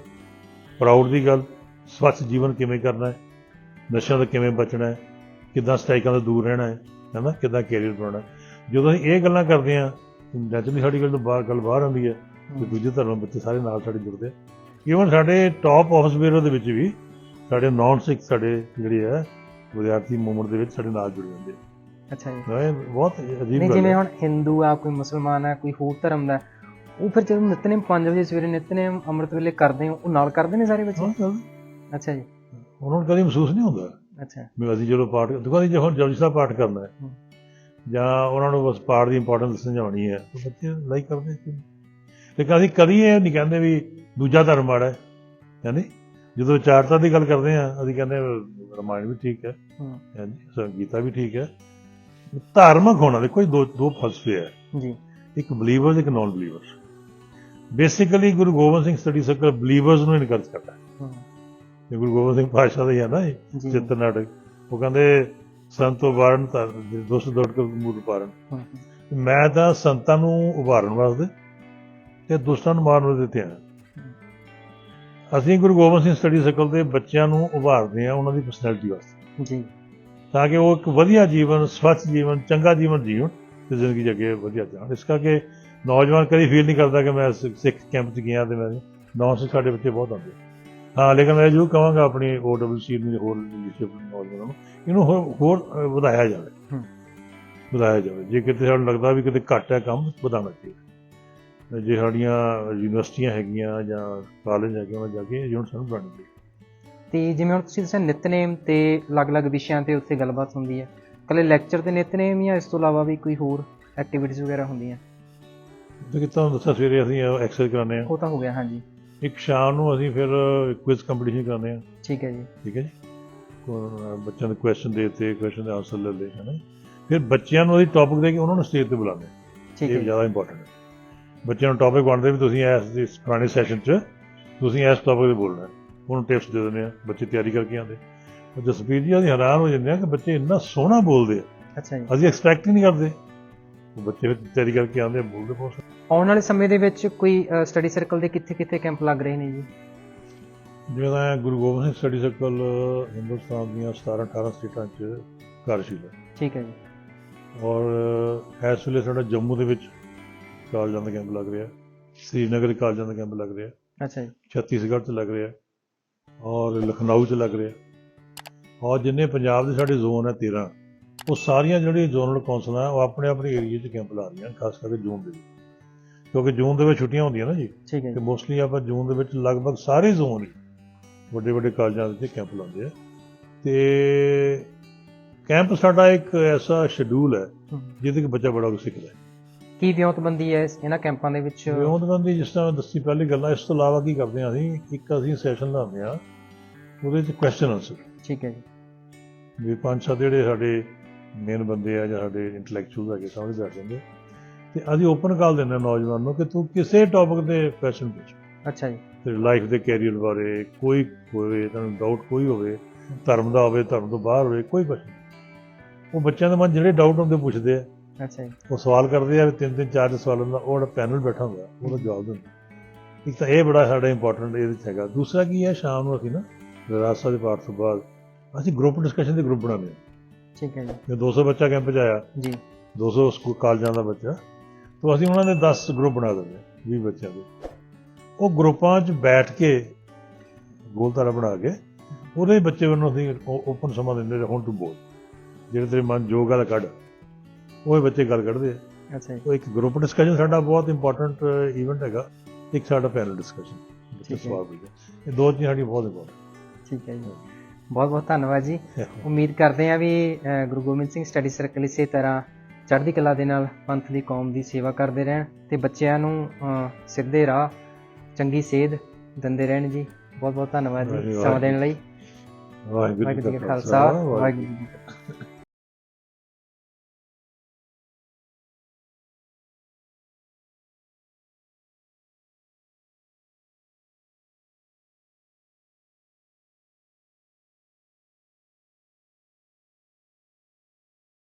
ਪ੍ਰਾਊਡ ਦੀ ਗੱਲ ਸਵੱਛ ਜੀਵਨ ਕਿਵੇਂ ਕਰਨਾ ਹੈ ਨਸ਼ਿਆਂ ਤੋਂ ਕਿਵੇਂ ਬਚਣਾ ਹੈ ਕਿੱਦਾਂ ਸਟ੍ਰਾਈਕਾਂ ਤੋਂ ਦੂਰ ਰਹਿਣਾ ਹੈ ਹੈਨਾ ਕਿੱਦਾਂ ਕੈਰੀਅਰ ਬਣਾਉਣਾ। ਜਦੋਂ ਅਸੀਂ ਇਹ ਗੱਲਾਂ ਕਰਦੇ ਆ ਨੈਚੁਰਲੀ ਸਾਡੀ ਗੱਲ ਤੋਂ ਬਾਹਰ ਗੱਲ ਬਾਹਰ ਆਉਂਦੀ ਹੈ ਤੇ ਦੂਜੇ ਧਰਮ ਬੱਚੇ ਸਾਰੇ ਨਾਲ ਸਾਡੇ ਜੁੜਦੇ ਈਵਨ ਸਾਡੇ ਟਾਪ ਆਫਿਸ ਬੀਰੋ ਦੇ ਵਿੱਚ ਵੀ ਸਾਡੇ ਨਾਨ ਸਿੱਖ ਸਾਡੇ ਜਿਹੜੇ ਹੈ ਵਿਦਿਆਰਥੀ ਮੂਵਮੈਂਟ ਦੇ ਵਿੱਚ ਸਾਡੇ ਨਾਲ ਜੁੜੇ ਹੁੰਦੇ ਆ। ਅੱਛਾ ਜੀ। ਬਹੁਤ ਅਜੀਬ ਗੱਲ ਜਿਵੇਂ ਹੁਣ ਹਿੰਦੂ ਆ ਕੋਈ ਮੁਸਲਮਾਨ ਆ ਕੋਈ ਹੋਰ ਧਰਮ ਦਾ ਉਹ ਫਿਰ ਜਦੋਂ ਨਿਤਨੇਮ 5 ਵਜੇ ਸਵੇਰੇ ਨਿਤਨੇਮ ਅੰਮ੍ਰਿਤ ਵੇਲੇ ਕਰਦੇ ਹੋ ਉਹ ਨਾਲ ਕਰਦੇ ਨੇ ਸਾਰੇ ਬੱਚੇ। ਅੱਛਾ ਜੀ। ਉਹਨਾਂ ਨੂੰ ਕਦੀ ਮਹਿਸੂਸ ਨਹੀਂ ਹੁੰਦਾ। ਅੱਛਾ। ਵੀ ਅਸੀਂ ਜਦੋਂ ਪਾਠ ਦੇਖੋ ਜੇ ਹੁਣ ਜਪਜੀ ਸਾਹਿਬ ਪਾਠ ਕਰਨਾ ਹੈ। ਜਾਂ ਉਹਨਾਂ ਨੂੰ ਬਸ ਪਾਠ ਦੀ ਇੰਪੋਰਟੈਂਸ ਸਮਝਾਉਣੀ ਹੈ ਤਾਂ ਬੱਚੇ ਲਾਈਕ ਕਰਦੇ ਨਹੀਂ? ਲੇਕਿਨ ਅਸੀਂ ਕਦੀ ਇਹ ਨਹੀਂ ਕਹਿੰਦੇ ਵੀ ਦੂਜਾ ਧਰਮ ਮਾੜਾ ਹੈ ਕਹਿੰਦੇ ਜਦੋਂ ਚਾਰਤਾ ਦੀ ਗੱਲ ਕਰਦੇ ਆ ਅਸੀਂ ਕਹਿੰਦੇ ਰਾਮਾਇਣ ਵੀ ਠੀਕ ਹੈ ਹੂੰ। ਹਾਂਜੀ ਸੰਗੀਤਾ ਵੀ ਠੀਕ ਹੈ। ਧਾਰਮਿਕ ਹੋਣਾ ਦੇਖੋ ਦੋ ਦੋ ਫਲਸਫੇ ਹੈ। ਜੀ। ਇੱਕ ਬਲੀਵਰਸ ਇੱਕ non believers basically Guru Gobind Singh study circle believers ਨੂੰ ਇਨਕਰੇਜ ਕਰਦਾ ਹੈ। ਇਹ ਗੁਰੂ ਗੋਬਿੰਦ ਸਿੰਘ ਪਾਤਸ਼ਾਹ ਦਾ ਹੀ ਹੈ ਨਾ ਇਹ ਚਿੱਤਰ ਨਾਟਕ। ਉਹ ਕਹਿੰਦੇ ਸੰਤੋ ਵਾਰਨ ਤਾਂ ਦੋਸਤ ਦੌੜ ਕੇ ਮੂਲ ਪਾਰਨ ਮੈਂ ਤਾਂ ਸੰਤਾਂ ਨੂੰ ਉਭਾਰਨ ਵਾਸਤੇ ਤੇ ਦੁਸ਼ਟਾਂ ਨੂੰ ਮਾਰਨ ਦੇ ਧਿਆਨ ਅਸੀਂ ਗੁਰੂ ਗੋਬਿੰਦ ਸਿੰਘ ਸਟੱਡੀ ਸਰਕਲ ਦੇ ਬੱਚਿਆਂ ਨੂੰ ਉਭਾਰਦੇ ਆ ਉਹਨਾਂ ਦੀ ਪਰਸਨੈਲਿਟੀ ਵਾਸਤੇ। ਜੀ। ਤਾਂ ਕਿ ਉਹ ਇੱਕ ਵਧੀਆ ਜੀਵਨ ਸਵੱਛ ਜੀਵਨ ਚੰਗਾ ਜੀਵਨ ਜੀਉਣ ਤੇ ਜ਼ਿੰਦਗੀ ਅੱਗੇ ਵਧੀਆ ਜਾਣ। ਇਸ ਕਰਕੇ ਨੌਜਵਾਨ ਕਦੀ ਫੀਲ ਨਹੀਂ ਕਰਦਾ ਕਿ ਮੈਂ ਸਿੱਖ ਕੈਂਪ 'ਚ ਗਿਆ ਤੇ ਮੈਂ ਨੌਨ ਸਾਡੇ ਬੱਚੇ ਬਹੁਤ ਆਉਂਦੇ ਹਾਂ ਲੇਕਿਨ ਮੈਂ ਜ਼ਰੂਰ ਕਹਾਂਗਾ ਆਪਣੀ OWC ਨੂੰ ਹੋਰ ਲੀਡਰਸ਼ਿਪ ਨੌਜਵਾਨਾਂ ਨੂੰ ਇਹਨੂੰ ਹੋਰ ਵਧਾਇਆ ਜਾਵੇ। ਵਧਾਇਆ ਜਾਵੇ। ਜੇ ਕਿਤੇ ਸਾਨੂੰ ਲੱਗਦਾ ਵੀ ਕਿਤੇ ਘੱਟ ਹੈ ਕੰਮ ਵਧਾਉਣਾ ਚਾਹੀਦਾ। ਜੇ ਸਾਡੀਆਂ ਯੂਨੀਵਰਸਿਟੀਆਂ ਹੈਗੀਆਂ ਜਾਂ ਕਾਲਜ ਹੈਗੇ ਉਹਨਾਂ ਜਾ ਕੇ ਯੂਨਿਟ ਸਾਨੂੰ ਬਣਾਉਣੀ ਚਾਹੀਦੀ ਤੇ ਜਿਵੇਂ ਹੁਣ ਤੁਸੀਂ ਦੱਸਿਆ ਨਿਤਨੇਮ ਤੇ ਅਲੱਗ-ਅਲੱਗ ਵਿਸ਼ਿਆਂ ਤੇ ਉੱਥੇ ਗੱਲਬਾਤ ਹੁੰਦੀ ਹੈ। ਕੱਲੇ ਲੈਕਚਰ ਤੇ ਨਿਤਨੇਮ ਜਾਂ ਇਸ ਤੋਂ ਇਲਾਵਾ ਵੀ ਕੋਈ ਹੋਰ ਐਕਟੀਵਿਟੀਜ਼ ਵਗੈਰਾ ਹੁੰਦੀਆਂ? ਕਿ ਤੁਹਾਨੂੰ ਦੱਸਿਆ ਸਵੇਰੇ ਅਸੀਂ ਐਕਸਰਸਾਈਜ਼ ਕਰਾਉਂਦੇ ਆ ਉਹ ਤਾਂ ਹੋ ਗਿਆ ਹਾਂਜੀ। ਇੱਕ ਸ਼ਾਮ ਨੂੰ ਅਸੀਂ ਫਿਰ ਕੁਇਜ਼ ਕੰਪੀਟੀਸ਼ਨ ਕਰਾਉਂਦੇ ਆ ਠੀਕ ਹੈ ਜੀ। ਠੀਕ ਹੈ ਜੀ? ਕੋ- ਬੱਚਿਆਂ ਦੇ ਕੁਐਸਚਨ ਦੇ ਦਿੱਤੇ ਕੁਐਸਚਨ ਦੇ ਆਨਸਰ ਲੈ ਲਏ ਹੈ ਫਿਰ ਬੱਚਿਆਂ ਨੂੰ ਅਸੀਂ ਟੌਪਿਕ ਦੇ ਕੇ ਉਹਨਾਂ ਨੂੰ ਸਟੇਜ ਤੇ ਬੁਲਾਉਂਦੇ ਹਾਂ। ਠੀਕ ਹੈ ਇਹ ਜ਼ਿਆਦਾ ਇੰਪੋਰਟੈਂਟ ਹੈ। ਬੱਚਿਆਂ ਨੂੰ ਟੌਪਿਕ ਵੰਡਦੇ ਵੀ ਤੁਸੀਂ ਇਸ ਇਸ ਪੁਰਾਣੇ ਸੈਸ਼ਨ 'ਚ ਤੁਸੀਂ ਇਸ ਟੌਪਿਕ ਤੇ ਬੋਲਣਾ ਹੈ। ਉਹਨੂੰ ਟਿਪਸ ਦੇ ਦਿੰਦੇ ਆ ਬੱਚੇ ਤਿਆਰੀ ਕਰਕੇ ਆਉਂਦੇ ਉਹ ਜਸਪੀਰ ਜੀ ਅਸੀਂ ਹੈਰਾਨ ਹੋ ਜਾਂਦੇ ਆ ਕਿ ਬੱਚੇ ਇੰਨਾ ਸੋਹਣਾ ਬੋਲਦੇ ਆ। ਅੱਛਾ ਜੀ। ਅਸੀਂ ਐਕਸਪੈਕਟ ਹੀ ਨਹੀਂ ਕਰਦੇ। ਬੱਚੇ ਫਿਰ ਤਿਆਰੀ ਕਰਕੇ ਆਉਂਦੇ ਆ ਬੋਲਦੇ ਬਹੁਤ ਸੋਹਣਾ। ਆਉਣ ਵਾਲੇ ਸਮੇਂ ਦੇ ਵਿੱਚ ਕੋਈ ਸਟੱਡੀ ਸਰਕਲ ਦੇ ਕਿੱਥੇ-ਕਿੱਥੇ ਕੈਂਪ ਲੱਗ ਰਹੇ ਨੇ ਜੀ? ਜਿਵੇਂ ਤਾਂ ਗੁਰੂ ਗੋਬਿੰਦ ਸਿੰਘ ਸਟੱਡੀ ਸਰਕਲ ਹਿੰਦੁਸਤਾਨ ਦੀਆਂ 17 18 ਸਟੇਟਾਂ 'ਚ ਕਾਰਜਸ਼ੀਲ ਹੈ ਠੀਕ ਹੈ ਜੀ। ਔਰ ਇਸ ਵੇਲੇ ਸਾਡਾ ਜੰਮੂ ਦੇ ਵਿੱਚ ਕਾਲਜਾਂ ਦਾ ਕੈਂਪ ਲੱਗ ਰਿਹਾ। ਸ੍ਰੀਨਗਰ ਕਾਲਜਾਂ ਦਾ ਕੈਂਪ ਲੱਗ ਰਿਹਾ। ਅੱਛਾ ਜੀ। ਛੱਤੀਸਗੜ੍ਹ 'ਚ ਲੱਗ ਰਿਹਾ। ਔਰ ਲਖਨਊ 'ਚ ਲੱਗ ਰਿਹਾ। ਔਰ ਜਿੰਨੇ ਪੰਜਾਬ ਦੇ ਸਾਡੇ ਜ਼ੋਨ ਹੈ 13 ਉਹ ਸਾਰੀਆਂ ਜਿਹੜੀਆਂ ਜ਼ੋਨਲ ਕੌਂਸਲਾਂ ਆ ਉਹ ਆਪਣੇ ਆਪਣੇ ਏਰੀਆ 'ਚ ਕੈਂਪ ਲਾ ਰਹੀਆਂ ਖਾਸ ਕਰਕੇ ਜੂਨ ਦੇ ਵਿੱਚ। ਕਿਉਂਕਿ ਜੂਨ ਦੇ ਵਿੱਚ ਛੁੱਟੀਆਂ ਹੁੰਦੀਆਂ ਨਾ ਜੀ। ਠੀਕ ਹੈ ਤੇ ਮੋਸਟਲੀ ਆਪਾਂ ਜੂਨ ਦੇ ਵਿੱਚ ਲਗਭਗ ਸਾਰੇ ਜ਼ੋਨ ਹੀ ਵੱਡੇ ਵੱਡੇ ਕਾਲਜਾਂ ਦੇ ਵਿੱਚ ਕੈਂਪ ਲਾਉਂਦੇ ਆ। ਤੇ ਕੈਂਪ ਸਾਡਾ ਇੱਕ ਐਸਾ ਸ਼ਡਿਊਲ ਹੈ। ਜਿਹਦੇ ਕਿ ਬੱਚਾ ਬੜਾ ਕੁਝ ਸਿੱਖਦਾ ਹੈ। ਕੀ ਵਿਉਂਤਬੰਦੀ ਹੈ ਇਹਨਾਂ ਕੈਂਪਾਂ ਦੇ ਵਿੱਚ? ਵਿਉਂਤਬੰਦੀ ਜਿਸ ਤਰ੍ਹਾਂ ਦੱਸੀ ਪਹਿਲੀ ਗੱਲਾਂ ਇਸ ਤੋਂ ਇਲਾਵਾ ਕੀ ਕਰਦੇ ਹਾਂ ਅਸੀਂ? ਇੱਕ ਅਸੀਂ ਸੈਸ਼ਨ ਲਾਉਂਦੇ ਆ ਉਹਦੇ ਵਿੱਚ ਕੁਐਸਚਨ ਆਨਸਰ ਠੀਕ ਹੈ ਜੀ। ਵੀ ਪੰਜ ਸੱਤ ਜਿਹੜੇ ਸਾਡੇ ਮੇਨ ਬੰਦੇ ਆ ਜਾਂ ਸਾਡੇ ਇੰਟੈਲੈਕਚੁਅਲ ਹੈਗੇ ਸਾਹਮਣੇ ਬੈਠ ਜਾਂਦੇ ਤੇ ਅਸੀਂ ਓਪਨ ਕਾਲ ਦਿੰਦੇ ਹਾਂ ਨੌਜਵਾਨ ਨੂੰ ਕਿ ਤੂੰ ਕਿਸੇ ਟੌਪਿਕ ਤੇ ਕੁਐਸਚਨ ਪੁੱਛ। ਅੱਛਾ ਜੀ। ਤੇ ਲਾਈਫ ਦੇ ਕੈਰੀਅਰ ਬਾਰੇ ਕੋਈ ਹੋਵੇ ਤੁਹਾਨੂੰ ਡਾਊਟ ਕੋਈ ਹੋਵੇ ਧਰਮ ਦਾ ਹੋਵੇ ਧਰਮ ਤੋਂ ਬਾਹਰ ਹੋਵੇ ਕੋਈ ਨਹੀਂ। ਉਹ ਬੱਚਿਆਂ ਦੇ ਮਨ ਜਿਹੜੇ ਡਾਊਟ ਹੁੰਦੇ ਪੁੱਛਦੇ ਆ। ਅੱਛਾ ਜੀ। ਉਹ ਸਵਾਲ ਕਰਦੇ ਆ ਵੀ ਤਿੰਨ ਤਿੰਨ ਚਾਰ ਸਵਾਲਾਂ ਦਾ ਉਹ ਪੈਨਲ ਬੈਠਾ ਹੁੰਦਾ ਉਹਦਾ ਜਵਾਬ ਦਿੰਦਾ ਇੱਕ ਤਾਂ ਇਹ ਬੜਾ ਸਾਡਾ ਇੰਪੋਰਟੈਂਟ ਇਹਦੇ ਵਿੱਚ ਹੈਗਾ। ਦੂਸਰਾ ਕੀ ਹੈ ਸ਼ਾਮ ਨੂੰ ਅਸੀਂ ਨਾ ਵਿਰਾਸਤ ਦੇ ਪਾਠ ਤੋਂ ਬਾਅਦ ਅਸੀਂ ਗਰੁੱਪ ਡਿਸਕਸ਼ਨ ਦੇ ਗਰੁੱਪ ਬਣਾਉਂਦੇ ਹਾਂ ਠੀਕ ਹੈ ਜੀ। ਜੇ 200 ਬੱਚਾ ਕੈਂਪ 'ਚ ਆਇਆ। ਜੀ। 200 ਸਕੂਲ ਕਾਲਜਾਂ ਦਾ ਬੱਚਾ। ਤਾਂ ਅਸੀਂ ਉਹਨਾਂ ਦੇ 10 ਗਰੁੱਪ ਬਣਾ ਦਿੰਦੇ ਹਾਂ 20 ਬੱਚਿਆਂ ਦੇ। ਉਹ ਗਰੁੱਪਾਂ 'ਚ ਬੈਠ ਕੇ ਗੋਲਤਾਰਾ ਬਣਾ ਕੇ ਉਹਦੇ ਬੱਚੇ ਵੱਲੋਂ ਅਸੀਂ ਓਪਨ ਸਮਾਂ ਦਿੰਦੇ ਹੁਣ ਤੂੰ ਬੋਲ। ਜਿਹੜੇ ਤੇਰੇ ਮਨ ਜੋ ਗੱਲ ਕੱਢ ਉਹ ਬੱਚੇ ਗੱਲ ਕੱਢਦੇ ਆ। ਅੱਛਾ ਜੀ। ਉਹ ਇੱਕ ਗਰੁੱਪ ਡਿਸਕਸ਼ਨ ਸਾਡਾ ਬਹੁਤ ਇੰਪੋਰਟੈਂਟ ਇਵੈਂਟ ਹੈਗਾ ਇੱਕ ਸਾਡਾ ਪੈਨਲ ਡਿਸਕਸ਼ਨ ਠੀਕ ਹੈ। ਇਹ ਦੋ ਚੀਜ਼ਾਂ ਸਾਡੀ ਬਹੁਤ ਇੰਪੋਰਟੈਂਟ ਠੀਕ ਹੈ ਜੀ। ਬਹੁਤ ਬਹੁਤ ਧੰਨਵਾਦ ਜੀ। ਉਮੀਦ ਕਰਦੇ ਹਾਂ ਵੀ ਗੁਰੂ ਗੋਬਿੰਦ ਸਿੰਘ ਸਟੱਡੀ ਸਰਕਲ ਇਸੇ ਤਰ੍ਹਾਂ ਚੜ੍ਹਦੀ ਕਲਾ ਦੇ ਨਾਲ ਪੰਥ ਦੀ ਕੌਮ ਦੀ ਸੇਵਾ ਕਰਦੇ ਰਹਿਣ ਤੇ ਬੱਚਿਆਂ ਨੂੰ ਸਿੱਧੇ ਰਾਹ ਚੰਗੀ ਸੇਧ ਦਿੰਦੇ ਰਹਿਣ ਜੀ। ਬਹੁਤ ਬਹੁਤ ਧੰਨਵਾਦ ਜੀ ਸਮਾਂ ਦੇਣ ਲਈ। ਵਾਹਿਗੁਰੂ ਜੀ ਕਾ ਖਾਲਸਾ ਵਾਹਿਗੁਰੂ ਜੀ